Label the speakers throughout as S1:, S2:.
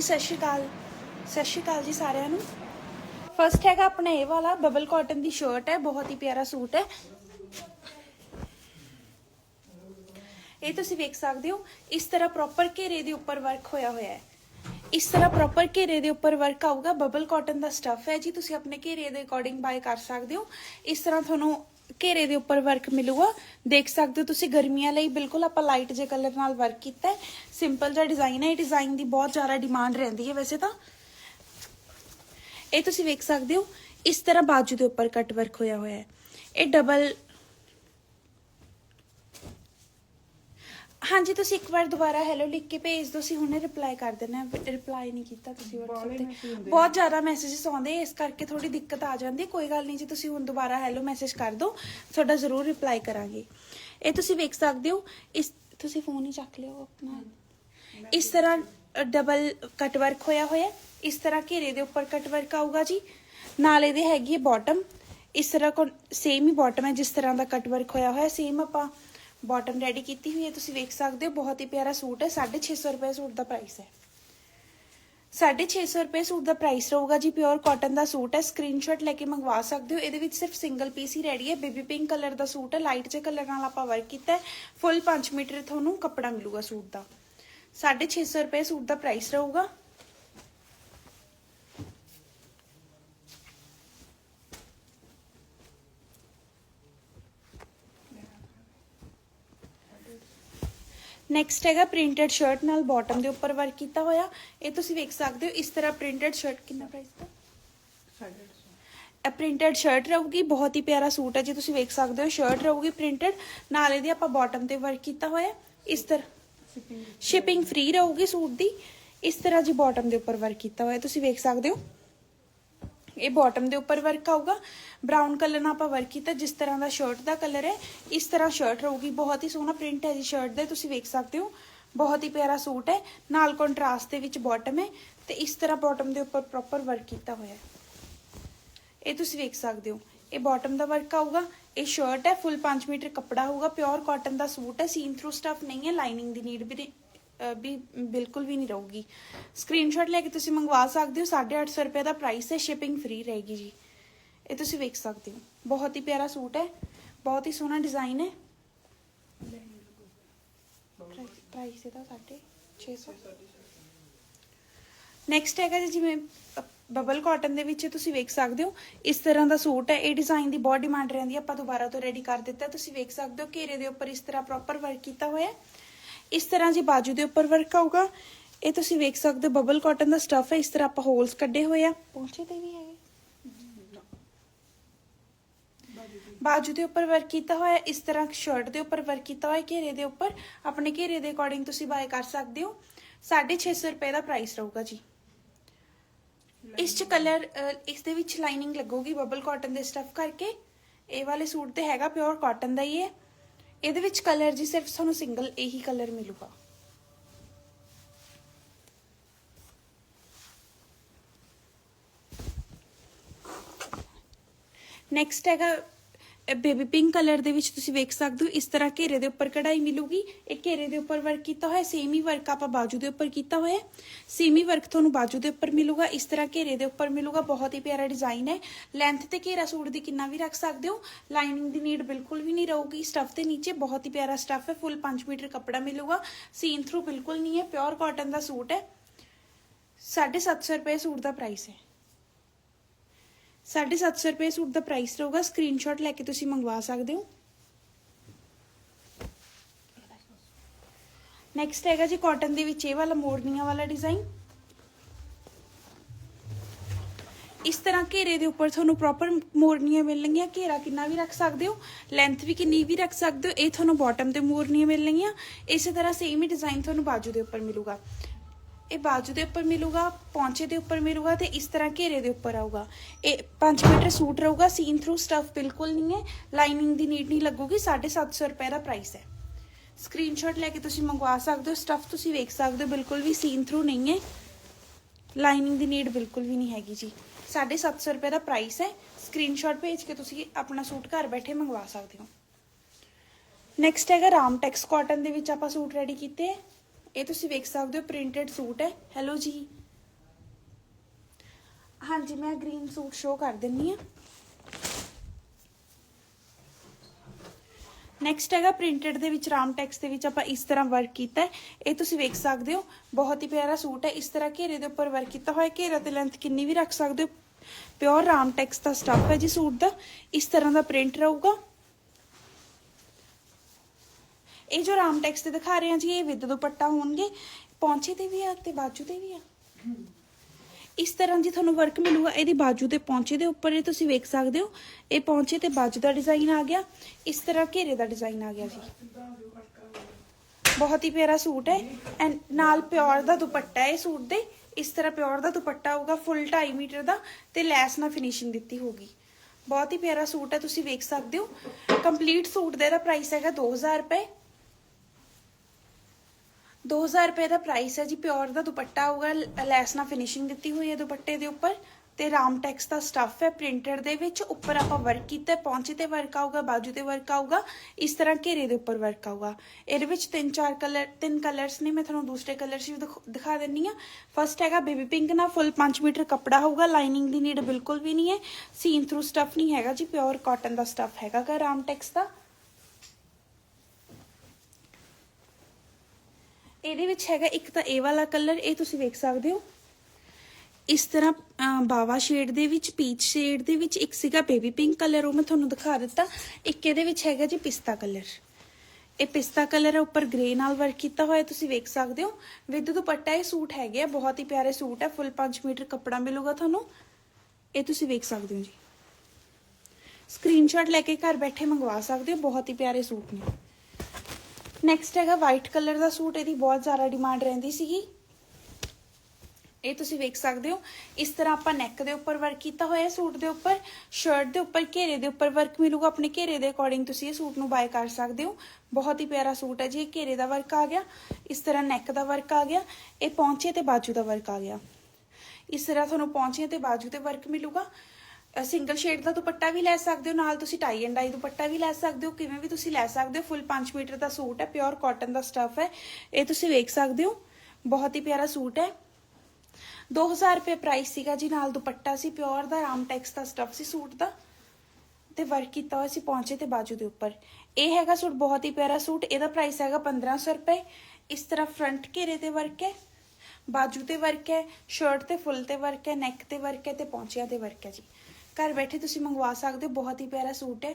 S1: ਜੀ, ਸਤਿ ਸ਼੍ਰੀ ਅਕਾਲ। ਸਤਿ ਸ਼੍ਰੀ ਅਕਾਲ ਜੀ ਸਾਰਿਆਂ ਨੂੰ। ਫਰਸਟ ਹੈਗਾ ਆਪਣਾ ਇਹ ਵਾਲਾ ਬਬਲ ਕਾਟਨ ਦੀ ਸ਼ਰਟ ਹੈ, ਬਹੁਤ ਹੀ ਪਿਆਰਾ ਸੂਟ ਹੈ। ਇਹ ਤੁਸੀਂ ਵੇਖ ਸਕਦੇ ਹੋ, ਇਸ ਤਰ੍ਹਾਂ ਪ੍ਰੋਪਰ ਘੇਰੇ ਦੇ ਉੱਪਰ ਵਰਕ ਹੋਇਆ ਹੋਇਆ ਹੈ। ਇਸ ਤਰ੍ਹਾਂ ਪ੍ਰੋਪਰ ਘੇਰੇ ਦੇ ਉੱਪਰ ਵਰਕ ਆਊਗਾ ਬਬਲ ਕਾਟਨ ਦਾ ਸਟਫ਼ ਹੈ ਜੀ, ਤੁਸੀਂ ਆਪਣੇ ਘੇਰੇ ਦੇ ਅਕੋਰਡਿੰਗ ਬਾਏ ਕਰ ਸਕਦੇ ਹੋ। ਇਸ ਤਰ੍ਹਾਂ ਤੁਹਾਨੂੰ ਘੇਰੇ ਦੇ ਉੱਪਰ ਵਰਕ ਮਿਲੂਗਾ। ਦੇਖ ਸਕਦੇ ਹੋ ਤੁਸੀਂ ਗਰਮੀਆਂ ਲਈ ਬਿਲਕੁਲ ਆਪਾਂ ਲਾਈਟ ਜੇ ਕਲਰ ਨਾਲ ਵਰਕ ਕੀਤਾ ਹੈ। ਸਿੰਪਲ ਜਿਹਾ ਡਿਜ਼ਾਈਨ ਹੈ, ਇਹ ਡਿਜ਼ਾਈਨ ਦੀ ਬਹੁਤ ਜ਼ਿਆਦਾ ਡਿਮਾਂਡ ਰਹਿੰਦੀ ਹੈ ਵੈਸੇ ਤਾਂ। ਇਹ ਤੁਸੀਂ ਵੇਖ ਸਕਦੇ ਹੋ, ਇਸ ਤਰ੍ਹਾਂ ਬਾਜੂ ਦੇ ਉੱਪਰ ਕਟ ਵਰਕ ਹੋਇਆ ਹੋਇਆ ਹੈ। ਇਹ ਡਬਲ ਹਾਂਜੀ ਤੁਸੀਂ ਇੱਕ ਵਾਰ ਦੁਬਾਰਾ ਹੈਲੋ ਲਿਖ ਕੇ ਭੇਜ ਦਿਓ ਅਸੀਂ ਹੁਣੇ ਰਿਪਲਾਈ ਕਰ ਦੇਣਾ ਰਿਪਲਾਈ ਨਹੀਂ ਕੀਤਾ ਤੁਸੀਂ WhatsApp ਤੇ। ਬਹੁਤ ਜ਼ਿਆਦਾ ਮੈਸੇजेस ਆਉਂਦੇ ਇਸ ਕਰਕੇ ਥੋੜੀ ਦਿੱਕਤ ਆ ਜਾਂਦੀ। ਕੋਈ ਗੱਲ ਨਹੀਂ ਜੀ ਤੁਸੀਂ ਹੁਣ ਦੁਬਾਰਾ ਹੈਲੋ ਮੈਸੇਜ ਕਰ ਦਿਓ ਤੁਹਾਡਾ ਜ਼ਰੂਰ ਰਿਪਲਾਈ ਕਰਾਂਗੇ। ਇਹ ਤੁਸੀਂ ਵੇਖ ਸਕਦੇ ਹੋ ਇਸ ਤੁਸੀਂ ਫੋਨ ਹੀ ਚੱਕ ਲਿਓ ਆਪਣਾ। ਇਸ ਤਰ੍ਹਾਂ ਡਬਲ ਕਟ ਵਰਕ ਹੋਇਆ ਹੋਇਆ। ਇਸ ਤਰ੍ਹਾਂ ਘੇਰੇ ਦੇ ਉੱਪਰ ਕਟ ਵਰਕ ਆਊਗਾ ਜੀ। ਨਾਲ ਇਹਦੇ ਹੈਗੀ ਹੈ ਬਾਟਮ ਇਸ ਤਰ੍ਹਾਂ ਸੇਮ ਹੀ ਬਾਟਮ ਹੈ ਜਿਸ ਤਰ੍ਹਾਂ ਦਾ ਕਟ ਵਰਕ ਹੋਇਆ ਹੋਇਆ ਸੇਮ ਆਪਾਂ ਬਾਟਮ ਰੈਡੀ ਕੀਤੀ ਹੋਈ ਹੈ, ਤੁਸੀਂ ਵੇਖ ਸਕਦੇ ਹੋ, ਬਹੁਤ ਹੀ ਪਿਆਰਾ ਸੂਟ ਹੈ 650 ਰੁਪਏ ਸੂਟ ਦਾ ਪ੍ਰਾਈਸ ਹੈ। 650 ਰੁਪਏ ਸੂਟ ਦਾ ਪ੍ਰਾਈਸ ਰਹੂਗਾ ਜੀ ਪਿਓਰ ਕਾਟਨ ਦਾ ਸੂਟ ਹੈ ਸਕਰੀਨਸ਼ਾਟ ਲੈ ਕੇ ਮੰਗਵਾ ਸਕਦੇ ਹੋ, ਇਹਦੇ ਵਿੱਚ ਸਿਰਫ ਸਿੰਗਲ ਪੀਸ ਹੀ ਰੈਡੀ ਹੈ ਬੇਬੀ ਪਿੰਕ ਕਲਰ ਦਾ ਸੂਟ ਹੈ ਲਾਈਟ ਜਿਹੇ ਕਲਰ ਨਾਲ ਆਪਾਂ ਵਰਕ ਕੀਤਾ ਹੈ ਫੁੱਲ 5 ਮੀਟਰ ਤੁਹਾਨੂੰ ਕੱਪੜਾ ਮਿਲੂਗਾ ਸੂਟ ਦਾ। 650 ਰੁਪਏ ਸੂਟ ਦਾ ਪ੍ਰਾਈਸ ਰਹੂਗਾ ਨੈਕਸਟ ਹੈਗਾ ਪ੍ਰਿੰਟਡ ਸ਼ਰਟ ਨਾਲ ਬਾਟਮ ਦੇ ਉੱਪਰ ਵਰਕ ਕੀਤਾ ਹੋਇਆ। ਇਹ ਤੁਸੀਂ ਵੇਖ ਸਕਦੇ ਹੋ ਇਸ ਤਰ੍ਹਾਂ ਪ੍ਰਿੰਟਡ ਸ਼ਰਟ ਕਿੰਨਾ ਪ੍ਰਾਈਸ ਦਾ? ਇਹ ਪ੍ਰਿੰਟਡ ਸ਼ਰਟ ਰਹੂਗੀ ਬਹੁਤ ਹੀ ਪਿਆਰਾ ਸੂਟ ਹੈ ਜੀ ਤੁਸੀਂ ਵੇਖ ਸਕਦੇ ਹੋ ਸ਼ਰਟ ਰਹੂਗੀ ਪ੍ਰਿੰਟਡ ਨਾਲ ਇਹਦੇ ਆਪਾਂ ਬਾਟਮ ਤੇ ਵਰਕ ਕੀਤਾ ਹੋਇਆ। ਇਸ ਤਰ੍ਹਾਂ ਸ਼ਿਪਿੰਗ ਫ੍ਰੀ ਰਹੂਗੀ ਸੂਟ ਦੀ। ਇਸ ਤਰ੍ਹਾਂ ਜੀ ਬਾਟਮ ਦੇ ਉੱਪਰ ਵਰਕ ਕੀਤਾ ਹੋਇਆ ਤੁਸੀਂ ਵੇਖ ਸਕਦੇ ਹੋ। ਇਹ ਬਾਟਮ ਦੇ ਉੱਪਰ ਵਰਕ ਆਊਗਾ। ਬ੍ਰਾਊਨ ਕਲਰ ਨਾਲ ਆਪਾਂ ਵਰਕ ਕੀਤਾ, ਜਿਸ ਤਰ੍ਹਾਂ ਦਾ ਸ਼ਰਟ ਦਾ ਕਲਰ ਹੈ, ਇਸ ਤਰ੍ਹਾਂ ਸ਼ਰਟ ਰਹੂਗੀ। ਬਹੁਤ ਹੀ ਸੋਹਣਾ ਪ੍ਰਿੰਟ ਹੈ ਜੀ ਸ਼ਰਟ ਦਾ, ਤੁਸੀਂ ਵੇਖ ਸਕਦੇ ਹੋ। ਬਹੁਤ ਹੀ ਪਿਆਰਾ ਸੂਟ ਹੈ। ਨਾਲ ਕੰਟਰਾਸਟ ਦੇ ਵਿੱਚ ਬਾਟਮ ਹੈ ਤੇ ਇਸ ਤਰ੍ਹਾਂ ਬਾਟਮ ਦੇ ਉੱਪਰ ਪ੍ਰੋਪਰ ਵਰਕ ਕੀਤਾ ਹੋਇਆ ਹੈ। ਇਹ ਤੁਸੀਂ ਵੇਖ ਸਕਦੇ ਹੋ। ਇਹ ਬਾਟਮ ਦਾ ਵਰਕ ਆਊਗਾ। ਇਹ ਸ਼ਰਟ ਹੈ ਫੁੱਲ 5 ਮੀਟਰ ਕੱਪੜਾ ਹੋਊਗਾ। ਪਿਓਰ ਕਾਟਨ ਦਾ ਸੂਟ ਹੈ। ਸੀਨ ਥਰੂ ਸਟਫ ਨਹੀਂ ਹੈ ਲਾਈਨਿੰਗ ਦੀ ਨੀਡ ਵੀ ਵੀ ਬਿਲਕੁਲ ਵੀ ਨਹੀਂ ਰਹੂਗੀ। ਸਕਰੀਨਸ਼ਾਟ ਲੈ ਕੇ ਤੁਸੀਂ ਮੰਗਵਾ ਸਕਦੇ ਹੋ 850 ਰੁਪਏ ਦਾ ਪ੍ਰਾਈਸ ਹੈ ਸ਼ਿਪਿੰਗ ਫ੍ਰੀ ਰਹੇਗੀ ਜੀ। ਇਹ ਤੁਸੀਂ ਵੇਖ ਸਕਦੇ ਹੋ। ਬਹੁਤ ਹੀ ਪਿਆਰਾ ਸੂਟ ਹੈ, ਬਹੁਤ ਹੀ ਸੋਹਣਾ ਡਿਜ਼ਾਈਨ ਹੈ। ਪ੍ਰਾਈਸ ਇਹਦਾ 650 ਨੈਕਸਟ ਹੈਗਾ ਜੀ, ਜਿਵੇਂ ਬਬਲ ਕਾਟਨ ਦੇ ਵਿੱਚ ਤੁਸੀਂ ਵੇਖ ਸਕਦੇ ਹੋ, ਇਸ ਤਰ੍ਹਾਂ ਦਾ ਸੂਟ ਹੈ। ਇਹ ਡਿਜ਼ਾਈਨ ਦੀ ਬਹੁਤ ਡਿਮਾਂਡ ਰਹਿੰਦੀ ਹੈ, ਆਪਾਂ ਦੁਬਾਰਾ ਤੋਂ ਰੈਡੀ ਕਰ ਦਿੱਤਾ। ਤੁਸੀਂ ਵੇਖ ਸਕਦੇ ਹੋ, ਘੇਰੇ ਦੇ ਉੱਪਰ ਇਸ ਤਰ੍ਹਾਂ ਪ੍ਰੋਪਰ ਵਰਕ ਕੀਤਾ ਹੋਇਆ ਹੈ। ਇਸ ਤਰ੍ਹਾਂ ਜੀ ਬਾਜੂ ਦੇ ਉੱਪਰ ਵਰਕ ਆਊਗਾ ਇਹ ਤੁਸੀਂ ਵੇਖ ਸਕਦੇ ਹੋ ਬਬਲ ਕਾਟਨ ਦਾ ਸਟਫ ਹੈ ਇਸ ਤਰ੍ਹਾਂ ਆਪਾਂ ਹੋਲਸ ਕੱਢੇ ਹੋਏ ਆ। ਪਹੁੰਚੇ ਤੇ ਵੀ ਹੈਗੇ? ਬਾਜੂ ਦੇ ਉੱਪਰ ਵਰਕ ਕੀਤਾ ਹੋਇਆ ਇਸ ਤਰ੍ਹਾਂ ਸ਼ਰਟ ਦੇ ਉੱਪਰ ਵਰਕ ਕੀਤਾ ਹੋਇਆ ਘੇਰੇ ਦੇ ਉੱਪਰ ਆਪਣੇ ਘੇਰੇ ਦੇ ਅਕੋਰਡਿੰਗ ਤੁਸੀਂ ਬਾਏ ਕਰ ਸਕਦੇ ਹੋ। 650 ਰੁਪਏ ਦਾ ਪ੍ਰਾਈਸ ਰਹੂਗਾ ਜੀ। ਇਸ ਚ ਕਲਰ ਇਸ ਦੇ ਵਿੱਚ ਲਾਈਨਿੰਗ ਲੱਗੂਗੀ ਬਬਲ ਕਾਟਨ ਦੇ ਸਟਫ ਕਰਕੇ। ਇਹ ਵਾਲੇ ਸੂਟ ਤੇ ਹੈਗਾ ਪਿਓਰ ਕਾਟਨ ਦਾ ਹੀ ਹੈ। ਇਹਦੇ ਵਿੱਚ ਕਲਰ ਜੀ ਸਿਰਫ ਤੁਹਾਨੂੰ ਸਿੰਗਲ ਇਹੀ ਕਲਰ ਮਿਲੂਗਾ। ਨੈਕਸਟ ਹੈਗਾ ਬੇਬੀ ਪਿੰਕ ਕਲਰ ਦੇ ਵਿੱਚ ਤੁਸੀਂ ਵੇਖ ਸਕਦੇ ਹੋ, ਇਸ ਤਰ੍ਹਾਂ ਘੇਰੇ ਦੇ ਉੱਪਰ ਕਢਾਈ ਮਿਲੂਗੀ। ਇਹ ਘੇਰੇ ਦੇ ਉੱਪਰ ਵਰਕ ਕੀਤਾ ਹੋਇਆ ਸੇਮ ਹੀ ਵਰਕ ਆਪਾਂ ਬਾਜੂ ਦੇ ਉੱਪਰ ਕੀਤਾ ਹੋਇਆ ਸੇਮ ਹੀ ਵਰਕ ਤੁਹਾਨੂੰ ਬਾਜੂ ਦੇ ਉੱਪਰ ਮਿਲੂਗਾ, ਇਸ ਤਰ੍ਹਾਂ ਘੇਰੇ ਦੇ ਉੱਪਰ ਮਿਲੂਗਾ, ਬਹੁਤ ਹੀ ਪਿਆਰਾ ਡਿਜ਼ਾਈਨ ਹੈ। ਲੈਂਥ ਤੇ ਘੇਰਾ ਸੂਟ ਦੀ ਕਿੰਨਾ ਵੀ ਰੱਖ ਸਕਦੇ ਹੋ ਲਾਈਨਿੰਗ ਦੀ ਨੀਡ ਬਿਲਕੁਲ ਵੀ ਨਹੀਂ ਰਹੂਗੀ ਸਟਫ ਦੇ ਨੀਚੇ ਬਹੁਤ ਹੀ ਪਿਆਰਾ ਸਟਫ ਹੈ ਫੁੱਲ 5 ਮੀਟਰ ਕੱਪੜਾ ਮਿਲੂਗਾ। ਸੀਨ ਥਰੂ ਬਿਲਕੁਲ ਨਹੀਂ ਹੈ ਪਿਓਰ ਕਾਟਨ ਦਾ ਸੂਟ ਹੈ। 750 ਰੁਪਏ ਸੂਟ ਦਾ ਪ੍ਰਾਈਸ ਹੈ। 750 ਰੁਪਏ ਸੂਟ ਦਾ ਪ੍ਰਾਈਸ ਰਹੂਗਾ ਸਕਰੀਨਸ਼ਾਟ ਲੈ ਕੇ ਤੁਸੀਂ ਮੰਗਵਾ ਸਕਦੇ ਹੋ ਨੈਕਸਟ ਹੈਗਾ ਜੀ ਕਾਟਨ ਦੇ ਵਿੱਚ ਇਹ ਵਾਲਾ ਮੋਰਨੀਆਂ ਵਾਲਾ ਡਿਜ਼ਾਈਨ ਇਸ ਤਰ੍ਹਾਂ ਘੇਰੇ ਦੇ ਉੱਪਰ ਤੁਹਾਨੂੰ ਪ੍ਰੋਪਰ ਮੋਰਨੀਆਂ ਮਿਲਣਗੀਆਂ ਘੇਰਾ ਕਿੰਨਾ ਵੀ ਰੱਖ ਸਕਦੇ ਹੋ ਲੈਂਥ ਵੀ ਕਿੰਨੀ ਵੀ ਰੱਖ ਸਕਦੇ ਹੋ ਇਹ ਤੁਹਾਨੂੰ ਬਾਟਮ ਤੇ ਮੋਰਨੀਆਂ ਮਿਲਣਗੀਆਂ ਇਸੇ ਤਰ੍ਹਾਂ ਸੇਮ ਹੀ ਡਿਜ਼ਾਈਨ ਤੁਹਾਨੂੰ ਬਾਜੂ ਦੇ ਉੱਪਰ ਮਿਲੂਗਾ ਇਹ ਬਾਜੂ ਦੇ ਉੱਪਰ ਮਿਲੂਗਾ, ਪੌਂਚੇ ਦੇ ਉੱਪਰ ਮਿਲੂਗਾ ਤੇ ਇਸ ਤਰ੍ਹਾਂ ਘੇਰੇ ਦੇ ਉੱਪਰ ਆਊਗਾ। ਇਹ 5 ਮੀਟਰ ਸੂਟ ਰਹੂਗਾ ਸੀਨ ਥਰੂ ਸਟਫ ਬਿਲਕੁਲ ਨਹੀਂ ਹੈ ਲਾਈਨਿੰਗ ਦੀ ਨੀਡ ਨਹੀਂ ਲੱਗੂਗੀ 750 ਰੁਪਏ ਦਾ ਪ੍ਰਾਈਸ ਹੈ। ਸਕਰੀਨਸ਼ਾਟ ਲੈ ਕੇ ਤੁਸੀਂ ਮੰਗਵਾ ਸਕਦੇ ਹੋ ਸਟਫ ਤੁਸੀਂ ਵੇਖ ਸਕਦੇ ਹੋ, ਬਿਲਕੁਲ ਵੀ ਸੀਨ ਥਰੂ ਨਹੀਂ ਹੈ। ਲਾਈਨਿੰਗ ਦੀ ਨੀਡ ਬਿਲਕੁਲ ਵੀ ਨਹੀਂ ਹੈਗੀ ਜੀ। 750 ਰੁਪਏ ਦਾ ਪ੍ਰਾਈਸ ਹੈ ਸਕਰੀਨਸ਼ਾਟ ਭੇਜ ਕੇ ਤੁਸੀਂ ਆਪਣਾ ਸੂਟ ਘਰ ਬੈਠੇ ਮੰਗਵਾ ਸਕਦੇ ਹੋ। ਨੈਕਸਟ ਹੈਗਾ ਰਾਮ ਟੈਕਸ ਕਾਟਨ ਦੇ ਵਿੱਚ ਆਪਾਂ ਸੂਟ ਰੈਡੀ ਕੀਤੇ ਇਹ ਤੁਸੀਂ ਵੇਖ ਸਕਦੇ ਹੋ ਪ੍ਰਿੰਟਡ ਸੂਟ ਹੈ। ਹੈਲੋ ਜੀ। ਹਾਂਜੀ, ਮੈਂ ਗ੍ਰੀਨ ਸੂਟ ਸ਼ੋ ਕਰ ਦਿੰਨੀ ਆ। ਨੈਕਸਟ ਹੈਗਾ ਪ੍ਰਿੰਟਡ ਦੇ ਵਿੱਚ, ਰਾਮ ਟੈਕਸ ਦੇ ਵਿੱਚ ਆਪਾਂ ਇਸ ਤਰ੍ਹਾਂ ਵਰਕ ਕੀਤਾ ਇਹ ਤੁਸੀਂ ਵੇਖ ਸਕਦੇ ਹੋ, ਬਹੁਤ ਹੀ ਪਿਆਰਾ ਸੂਟ ਹੈ। ਇਸ ਤਰ੍ਹਾਂ ਘੇਰੇ ਦੇ ਉੱਪਰ ਵਰਕ ਕੀਤਾ ਹੋਇਆ ਘੇਰਾ ਤੇ ਲੈਂਥ ਕਿੰਨੀ ਵੀ ਰੱਖ ਸਕਦੇ ਹੋ। ਪਿਓਰ ਰਾਮ ਟੈਕਸ ਦਾ ਸਟੱਫ ਹੈ ਜੀ ਸੂਟ ਦਾ। ਇਸ ਤਰ੍ਹਾਂ ਦਾ ਪ੍ਰਿੰਟ ਰਹੂਗਾ। ਇਹ ਜੋ ਰਾਮ ਟੈਕਸ ਤੇ ਦਿਖਾ ਰਹੇ ਹਾਂ ਜੀ, ਇਹ ਵਿਦ ਦੁਪੱਟਾ ਹੋਣਗੇ ਪੌਂਚੇ ਤੇ ਵੀ ਆ ਤੇ ਬਾਜੂ ਤੇ ਵੀ ਆ। ਇਸ ਤਰ੍ਹਾਂ ਜੀ ਤੁਹਾਨੂੰ ਵਰਕ ਮਿਲੂਗਾ, ਇਹਦੀ ਬਾਜੂ ਤੇ ਪੌਂਚੇ ਦੇ ਉੱਪਰ ਇਹ ਤੁਸੀਂ ਵੇਖ ਸਕਦੇ ਹੋ, ਇਹ ਪੌਂਚੇ ਤੇ ਬਾਜੂ ਦਾ ਡਿਜ਼ਾਈਨ ਆ ਗਿਆ, ਇਸ ਤਰ੍ਹਾਂ ਘੇਰੇ ਦਾ ਡਿਜ਼ਾਈਨ ਆ ਗਿਆ ਜੀ। ਬਹੁਤ ਹੀ ਪਿਆਰਾ ਸੂਟ ਹੈ ਐਂਡ ਨਾਲ ਪਿਓਰ ਦਾ ਦੁਪੱਟਾ ਹੈ ਸੂਟ ਦੇ, ਇਸ ਤਰ੍ਹਾਂ ਪਿਓਰ ਦਾ ਦੁਪੱਟਾ ਹੋਊਗਾ ਫੁੱਲ 2.5 ਮੀਟਰ ਦਾ, ਤੇ ਲੈਸ ਨਾਲ ਫਿਨਿਸ਼ਿੰਗ ਦਿੱਤੀ ਹੋਗੀ ਬਹੁਤ ਹੀ ਪਿਆਰਾ ਸੂਟ ਹੈ, ਤੁਸੀਂ ਵੇਖ ਸਕਦੇ ਹੋ ਕੰਪਲੀਟ ਸੂਟ ਦਾ ਇਹਦਾ ਪ੍ਰਾਈਸ ਹੈਗਾ 2000 ਰੁਪਏ 2000 ਰੁਪਏ ਦਾ ਪ੍ਰਾਈਸ ਹੈ ਜੀ ਪਿਓਰ ਦਾ ਦੁਪੱਟਾ ਆਊਗਾ ਲੈਸ ਨਾਲ ਫਿਨਿਸ਼ਿੰਗ ਦਿੱਤੀ ਹੋਈ ਹੈ ਦੁਪੱਟੇ ਦੇ ਉੱਪਰ ਤੇ ਰਾਮ ਟੈਕਸ ਦਾ ਸਟੱਫ ਹੈ ਪ੍ਰਿੰਟਡ ਦੇ ਵਿੱਚ ਉੱਪਰ ਆਪਾਂ ਵਰਕ ਕੀਤਾ ਹੈ, ਪੌਂਚੇ ਤੇ ਵਰਕ ਆਊਗਾ ਬਾਜੂ ਤੇ ਵਰਕ ਆਊਗਾ ਇਸ ਤਰ੍ਹਾਂ ਘੇਰੇ ਦੇ ਉੱਪਰ ਵਰਕ ਆਊਗਾ। ਇਹਦੇ ਵਿੱਚ ਤਿੰਨ ਚਾਰ ਕਲਰ ਤਿੰਨ ਕਲਰਸ ਨੇ ਮੈਂ ਤੁਹਾਨੂੰ ਦੂਸਰੇ ਕਲਰਸ ਵੀ ਦਿਖ- ਦਿਖਾ ਦਿੰਨੀ ਆ ਫਸਟ ਹੈਗਾ ਬੇਬੀ ਪਿੰਕ ਨਾਲ ਫੁੱਲ 5 ਮੀਟਰ ਕੱਪੜਾ ਹੋਊਗਾ ਲਾਈਨਿੰਗ ਦੀ ਨੀਡ ਬਿਲਕੁਲ ਵੀ ਨਹੀਂ ਹੈ। ਸੀਨ ਥਰੂ ਸਟੱਫ ਨਹੀਂ ਹੈਗਾ ਜੀ ਪਿਓਰ ਕਾਟਨ ਦਾ ਸਟੱਫ ਹੈਗਾ ਰਾਮ ਟੈਕਸ ਦਾ। ਇਹਦੇ ਵਿੱਚ ਹੈਗਾ ਇੱਕ ਤਾਂ ਇਹ ਵਾਲਾ ਕਲਰ ਇਹ ਤੁਸੀਂ ਵੇਖ ਸਕਦੇ ਹੋ। ਇਸ ਤਰ੍ਹਾਂ ਬਾਵਾ ਸ਼ੇਡ ਦੇ ਵਿੱਚ ਪੀਚ ਸ਼ੇਡ ਦੇ ਵਿੱਚ ਇੱਕ ਸੀਗਾ ਬੇਬੀ ਪਿੰਕ ਕਲਰ ਉਹ ਮੈਂ ਤੁਹਾਨੂੰ ਦਿਖਾ ਦਿੱਤਾ। ਇੱਕ ਇਹਦੇ ਵਿੱਚ ਹੈਗਾ ਜੀ ਪਿਸਤਾ ਕਲਰ ਇਹ ਪਿਸਤਾ ਕਲਰ ਹੈ ਉੱਪਰ ਗ੍ਰੇ ਨਾਲ ਵਰਕ ਕੀਤਾ ਹੋਇਆ, ਤੁਸੀਂ ਵੇਖ ਸਕਦੇ ਹੋ। ਵਿਦ ਦੁਪੱਟਾ ਇਹ ਸੂਟ ਹੈਗੇ ਆ, ਬਹੁਤ ਹੀ ਪਿਆਰੇ ਸੂਟ ਹੈ ਫੁੱਲ 5 ਮੀਟਰ ਕੱਪੜਾ ਮਿਲੂਗਾ ਤੁਹਾਨੂੰ। ਇਹ ਤੁਸੀਂ ਵੇਖ ਸਕਦੇ ਹੋ ਜੀ। ਸਕਰੀਨਸ਼ਾਟ ਲੈ ਕੇ ਘਰ ਬੈਠੇ ਮੰਗਵਾ ਸਕਦੇ ਹੋ, ਬਹੁਤ ਹੀ ਪਿਆਰੇ ਸੂਟ ਨੇ। ਨੈਕਸਟ ਹੈਗਾ ਵਾਈਟ ਕਲਰ ਦਾ ਸੂਟ, ਇਹਦੀ ਬਹੁਤ ਜ਼ਿਆਦਾ ਡਿਮਾਂਡ ਰਹਿੰਦੀ ਸੀਗੀ। ਇਹ ਤੁਸੀਂ ਵੇਖ ਸਕਦੇ ਹੋ। ਇਸ ਤਰ੍ਹਾਂ ਆਪਾਂ ਨੈਕ ਦੇ ਉੱਪਰ ਵਰਕ ਕੀਤਾ ਹੋਇਆ ਸੂਟ ਦੇ ਉੱਪਰ ਸ਼ਰਟ ਦੇ ਉੱਪਰ, ਘੇਰੇ ਦੇ ਉੱਪਰ ਵਰਕ ਮਿਲੂਗਾ। ਆਪਣੇ ਘੇਰੇ ਦੇ ਅਕੋਰਡਿੰਗ ਤੁਸੀਂ ਇਹ ਸੂਟ ਨੂੰ ਬਾਏ ਕਰ ਸਕਦੇ ਹੋ। ਬਹੁਤ ਹੀ ਪਿਆਰਾ ਸੂਟ ਹੈ ਜੀ, ਇਹ ਘੇਰੇ ਦਾ ਵਰਕ ਆ ਗਿਆ। ਇਸ ਤਰ੍ਹਾਂ ਨੈਕ ਦਾ ਵਰਕ ਆ ਗਿਆ। ਇਹ ਪੌਂਚੇ ਤੇ ਬਾਜੂ ਦਾ ਵਰਕ ਆ ਗਿਆ। ਇਸ ਤਰ੍ਹਾਂ ਤੁਹਾਨੂੰ ਪੌਂਚੇ ਤੇ ਬਾਜੂ ਤੇ ਵਰਕ ਮਿਲੂਗਾ। ਸਿੰਗਲ ਸ਼ੇਡ ਦਾ ਦੁਪੱਟਾ ਵੀ ਲੈ ਸਕਦੇ ਹੋ, ਨਾਲ ਤੁਸੀਂ ਟਾਈ ਐਂਡ ਡਾਈ ਦੁਪੱਟਾ ਵੀ ਲੈ ਸਕਦੇ ਹੋ, ਕਿਵੇਂ ਵੀ ਤੁਸੀਂ ਲੈ ਸਕਦੇ ਹੋ ਫੁੱਲ 5 ਮੀਟਰ ਦਾ ਸੂਟ ਹੈ ਪਿਓਰ ਕਾਟਨ ਦਾ ਸਟੱਫ ਹੈ, ਇਹ ਤੁਸੀਂ ਵੇਖ ਸਕਦੇ ਹੋ, ਬਹੁਤ ਹੀ ਪਿਆਰਾ ਸੂਟ ਹੈ। 2000 ਰੁਪਏ ਪ੍ਰਾਈਸ ਸੀਗਾ ਜੀ, ਨਾਲ ਦੁਪੱਟਾ ਸੀ ਪਿਓਰ ਦਾ, ਰਾਮ ਟੈਕਸ ਦਾ ਸਟੱਫ ਸੀ ਸੂਟ ਦਾ, ਤੇ ਵਰਕ ਕੀਤਾ ਹੋਇਆ ਸੀ ਪੌਂਚੇ ਤੇ ਬਾਜੂ ਦੇ ਉੱਪਰ। ਇਹ ਹੈਗਾ ਸੂਟ ਬਹੁਤ ਹੀ ਪਿਆਰਾ ਸੂਟ, ਇਹਦਾ ਪ੍ਰਾਈਸ ਹੈਗਾ 1500 ਰੁਪਏ, ਇਸ ਤਰ੍ਹਾਂ ਫਰੰਟ ਘੇਰੇ ਤੇ ਵਰਕ ਹੈ, ਬਾਜੂ ਤੇ ਵਰਕ ਹੈ ਸ਼ਰਟ ਤੇ ਫੁੱਲ ਤੇ ਵਰਕ ਹੈ ਨੈਕ ਤੇ ਵਰਕ ਹੈ ਤੇ ਪੌਂਚਿਆਂ ਤੇ ਵਰਕ ਹੈ ਜੀ। ਘਰ ਬੈਠੇ ਤੁਸੀਂ ਮੰਗਵਾ ਸਕਦੇ ਹੋ, ਬਹੁਤ ਹੀ ਪਿਆਰਾ ਸੂਟ ਹੈ।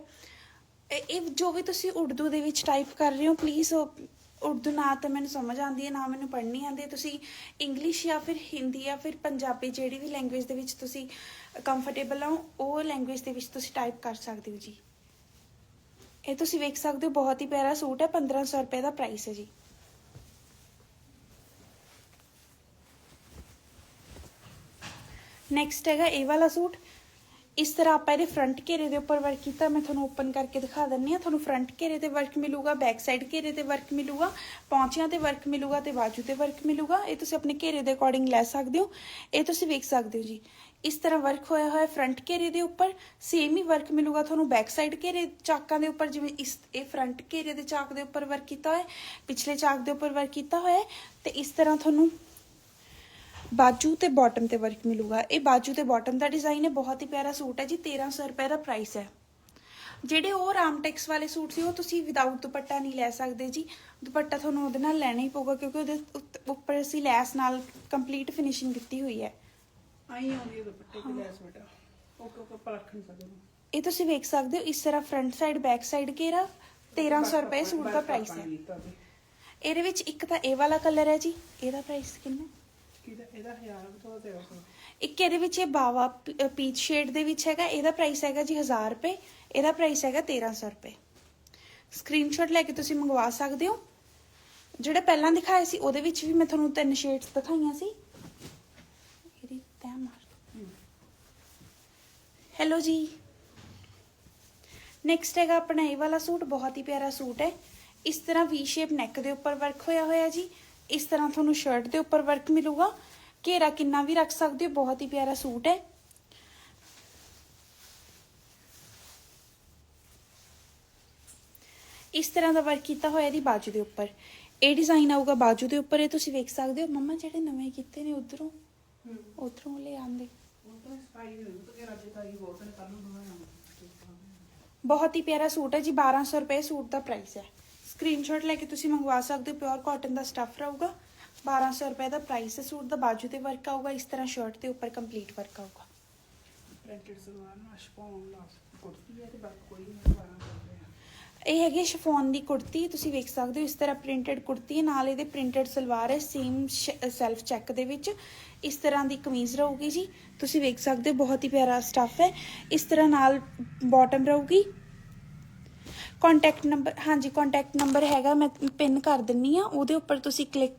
S1: ਇਹ ਜੋ ਵੀ ਤੁਸੀਂ ਉਰਦੂ ਦੇ ਵਿੱਚ ਟਾਈਪ ਕਰ ਰਹੇ ਹੋ ਪਲੀਜ਼ ਉਰਦੂ ਨਾ ਤਾਂ ਮੈਨੂੰ ਸਮਝ ਆਉਂਦੀ ਹੈ, ਨਾ ਮੈਨੂੰ ਪੜ੍ਹਨੀ ਆਉਂਦੀ ਹੈ। ਤੁਸੀਂ ਇੰਗਲਿਸ਼ ਜਾਂ ਫਿਰ ਹਿੰਦੀ ਜਾਂ ਫਿਰ ਪੰਜਾਬੀ ਜਿਹੜੀ ਵੀ ਲੈਂਗੁਏਜ ਦੇ ਵਿੱਚ ਤੁਸੀਂ ਕੰਫਰਟੇਬਲ ਹੋ, ਉਹ ਲੈਂਗੁਏਜ ਦੇ ਵਿੱਚ ਤੁਸੀਂ ਟਾਈਪ ਕਰ ਸਕਦੇ ਹੋ ਜੀ। ਇਹ ਤੁਸੀਂ ਵੇਖ ਸਕਦੇ ਹੋ, ਬਹੁਤ ਹੀ ਪਿਆਰਾ ਸੂਟ ਹੈ 1500 ਰੁਪਏ ਦਾ ਪ੍ਰਾਈਸ ਹੈ ਜੀ। ਨੈਕਸਟ ਹੈਗਾ ਇਹ ਵਾਲਾ ਸੂਟ। ਇਸ ਤਰ੍ਹਾਂ ਆਪਾਂ ਇਹਦੇ ਫਰੰਟ ਘੇਰੇ ਦੇ ਉੱਪਰ ਵਰਕ ਕੀਤਾ, ਮੈਂ ਤੁਹਾਨੂੰ ਓਪਨ ਕਰਕੇ ਦਿਖਾ ਦਿੰਨੀ ਆ ਤੁਹਾਨੂੰ ਫਰੰਟ ਘੇਰੇ ਤੇ ਵਰਕ ਮਿਲੂਗਾ ਬੈਕ ਸਾਈਡ ਘੇਰੇ ਤੇ ਵਰਕ ਮਿਲੂਗਾ ਪੌਂਚਿਆਂ ਤੇ ਵਰਕ ਮਿਲੂਗਾ ਤੇ ਬਾਜੂ ਤੇ ਵਰਕ ਮਿਲੂਗਾ। ਇਹ ਤੁਸੀਂ ਆਪਣੇ ਘੇਰੇ ਦੇ ਅਕੋਰਡਿੰਗ ਲੈ ਸਕਦੇ ਹੋ। ਇਹ ਤੁਸੀਂ ਵੇਖ ਸਕਦੇ ਹੋ ਜੀ। ਇਸ ਤਰ੍ਹਾਂ ਵਰਕ ਹੋਇਆ ਹੋਇਆ ਫਰੰਟ ਘੇਰੇ ਦੇ ਉੱਪਰ ਸੇਮ ਹੀ ਵਰਕ ਮਿਲੂਗਾ ਤੁਹਾਨੂੰ ਬੈਕ ਸਾਈਡ ਘੇਰੇ ਚਾਕਾਂ ਦੇ ਉੱਪਰ, ਜਿਵੇਂ ਇਸ, ਇਹ ਫਰੰਟ ਘੇਰੇ ਦੇ ਚਾਕ ਦੇ ਉੱਪਰ ਵਰਕ ਕੀਤਾ ਹੋਇਆ ਪਿਛਲੇ ਚਾਕ ਦੇ ਉੱਪਰ ਵਰਕ ਕੀਤਾ ਹੋਇਆ ਹੈ। ਤੇ ਇਸ ਤਰ੍ਹਾਂ ਤੁਹਾਨੂੰ ਬਾਜੂ ਤੇ ਬਾਟਮ ਤੇ ਵਰਕ ਮਿਲੂਗਾ। ਇਹ ਬਾਜੂ ਤੇ ਬਾਟਮ ਦਾ ਡਿਜ਼ਾਈਨ ਹੈ ਬਹੁਤ ਹੀ ਪਿਆਰਾ ਸੂਟ ਹੈ ਜੀ 1300 ਰੁਪਏ ਦਾ ਪ੍ਰਾਈਸ ਹੈ। ਜਿਹੜੇ ਉਹ ਰਾਮਟੈਕਸ ਵਾਲੇ ਸੂਟ ਸੀ ਉਹ ਤੁਸੀਂ ਵਿਦਆਊਟ ਦੁਪੱਟਾ ਨਹੀਂ ਲੈ ਸਕਦੇ ਜੀ। ਦੁਪੱਟਾ ਤੁਹਾਨੂੰ ਉਹਦੇ ਨਾਲ ਲੈਣਾ ਹੀ ਪਊਗਾ ਕਿਉਂਕਿ ਉਹਦੇ ਉੱਪਰ ਅਸੀਂ ਲੈਸ ਨਾਲ ਕੰਪਲੀਟ ਫਿਨਿਸ਼ਿੰਗ ਦਿੱਤੀ ਹੋਈ ਹੈ।
S2: ਆਈ ਆਉਂਦੀ ਹੈ ਦੁਪੱਟੇ ਤੇ ਲੈਸ ਬੇਟਾ। ਉਹ ਕੋ ਕੋ ਪਰਖ ਨਹੀਂ ਸਕਦੇ।
S1: ਇਹ ਤੁਸੀਂ ਵੇਖ ਸਕਦੇ ਹੋ ਇਸ ਤਰ੍ਹਾਂ ਫਰੰਟ ਸਾਈਡ ਬੈਕ ਸਾਈਡ ਘੇਰਾ 1300 ਰੁਪਏ ਸੂਟ ਦਾ ਪ੍ਰਾਈਸ ਹੈ। ਇਹਦੇ ਵਿੱਚ ਇੱਕ ਤਾਂ ਇਹ ਵਾਲਾ ਕਲਰ ਹੈ ਜੀ ਇਹਦਾ ਪ੍ਰਾਈਸ ਕਿੰਨਾ?
S2: ਕਿਹਦਾ ਇਹਦਾ 1000 ਤੋਂ ਤੇ ਉਸ
S1: ਇੱਕ ਇਹਦੇ ਵਿੱਚ ਇਹ ਬਾਵਾ ਪੀਚ ਸ਼ੇਡ ਦੇ ਵਿੱਚ ਹੈਗਾ ਇਹਦਾ ਪ੍ਰਾਈਸ ਹੈਗਾ ਜੀ 1000 ਰੁਪਏ ਇਹਦਾ ਪ੍ਰਾਈਸ ਹੈਗਾ 1300 ਰੁਪਏ। ਸਕਰੀਨਸ਼ਾਟ ਲੈ ਕੇ ਤੁਸੀਂ ਮੰਗਵਾ ਸਕਦੇ ਹੋ। ਜਿਹੜਾ ਪਹਿਲਾਂ ਦਿਖਾਇਆ ਸੀ ਉਹਦੇ ਵਿੱਚ ਵੀ ਮੈਂ ਤੁਹਾਨੂੰ ਤਿੰਨ ਸ਼ੇਡਸ ਦਿਖਾਈਆਂ ਸੀ। ਇਹਦੀ ਤੈਅ ਮਾਰ ਹੈਲੋ ਜੀ। ਨੈਕਸਟ ਹੈਗਾ ਆਪਣਾ ਇਹ ਵਾਲਾ ਸੂਟ ਬਹੁਤ ਹੀ ਪਿਆਰਾ ਸੂਟ ਹੈ। ਇਸ ਤਰ੍ਹਾਂ ਵੀ ਸ਼ੇਪ ਨੈਕ ਦੇ ਉੱਪਰ ਵਰਕ ਹੋਇਆ ਹੋਇਆ ਜੀ। ਇਸ ਤਰ੍ਹਾਂ ਤੁਹਾਨੂੰ ਸ਼ਰਟ ਦੇ ਉੱਪਰ ਵਰਕ ਮਿਲੂਗਾ। ਘੇਰਾ ਕਿੰਨਾ ਵੀ ਰੱਖ ਸਕਦੇ ਹੋ, ਬਹੁਤ ਹੀ ਪਿਆਰਾ ਸੂਟ ਹੈ। ਇਸ ਤਰ੍ਹਾਂ ਦਾ ਵਰਕ ਕੀਤਾ ਹੋਇਆ ਦੀ ਬਾਜੂ ਦੇ ਉੱਪਰ। ਇਹ ਡਿਜ਼ਾਈਨ ਆਊਗਾ ਬਾਜੂ ਦੇ ਉੱਪਰ, ਇਹ ਤੁਸੀਂ ਵੇਖ ਸਕਦੇ ਹੋ। ਮੰਮਾ, ਜਿਹੜੇ ਨਵੇਂ ਕੀਤੇ ਨੇ ਉਧਰੋਂ ਉਧਰੋਂ ਲੈ ਆਂਦੇ
S2: ਉਹ ਬਹੁਤ
S1: ਹੀ ਪਿਆਰਾ ਸੂਟ ਹੈ ਜੀ 1200 ਰੁਪਏ ਸੂਟ ਦਾ ਪ੍ਰਾਈਸ ਹੈ। ਸਕਰੀਨਸ਼ਾਟ ਲੈ ਕੇ ਤੁਸੀਂ ਮੰਗਵਾ ਸਕਦੇ ਹੋ ਪਿਓਰ ਕਾਟਨ ਦਾ ਸਟੱਫ ਰਹੂਗਾ। 1200 ਰੁਪਏ ਦਾ ਪ੍ਰਾਈਸ ਹੈ ਸੂਟ ਦਾ ਬਾਜੂ ਤੇ ਵਰਕ ਆਊਗਾ ਇਸ ਤਰ੍ਹਾਂ ਸ਼ਰਟ ਦੇ ਉੱਪਰ ਕੰਪਲੀਟ ਵਰਕ ਆਊਗਾ।
S2: ਪ੍ਰਿੰਟਡ ਸਲਵਾਰ ਨਾਲ ਸ਼ਪੌਨ ਲਾ ਕੁੜਤੀ ਹੈ ਤੇ ਬਾਕੀ ਕੋਈ ਨਹੀਂ 12 ਰੁਪਏ
S1: ਇਹ ਹੈਗੀ ਸ਼ਫੋਨ ਦੀ ਕੁੜਤੀ ਤੁਸੀਂ ਵੇਖ ਸਕਦੇ ਹੋ ਇਸ ਤਰ੍ਹਾਂ ਪ੍ਰਿੰਟਡ ਕੁੜਤੀ ਹੈ ਨਾਲ ਇਹਦੇ ਪ੍ਰਿੰਟਡ ਸਲਵਾਰ ਹੈ ਸੇਮ ਸੈਲਫ ਚੈੱਕ ਦੇ ਵਿੱਚ। ਇਸ ਤਰ੍ਹਾਂ ਦੀ ਕਮੀਜ਼ ਰਹੂਗੀ ਜੀ। ਤੁਸੀਂ ਵੇਖ ਸਕਦੇ ਹੋ ਬਹੁਤ ਹੀ ਪਿਆਰਾ ਸਟੱਫ ਹੈ। ਇਸ ਤਰ੍ਹਾਂ ਨਾਲ ਬਾਟਮ ਰਹੂਗੀ। ਕੰਟੈਕਟ ਨੰਬਰ ਹਾਂਜੀ ਕੰਟੈਕਟ ਨੰਬਰ ਹੈਗਾ, ਮੈਂ ਪਿਨ ਕਰ ਦਿੰਨੀ ਆ, ਉਹਦੇ ਉੱਪਰ ਤੁਸੀਂ ਕਲਿੱਕ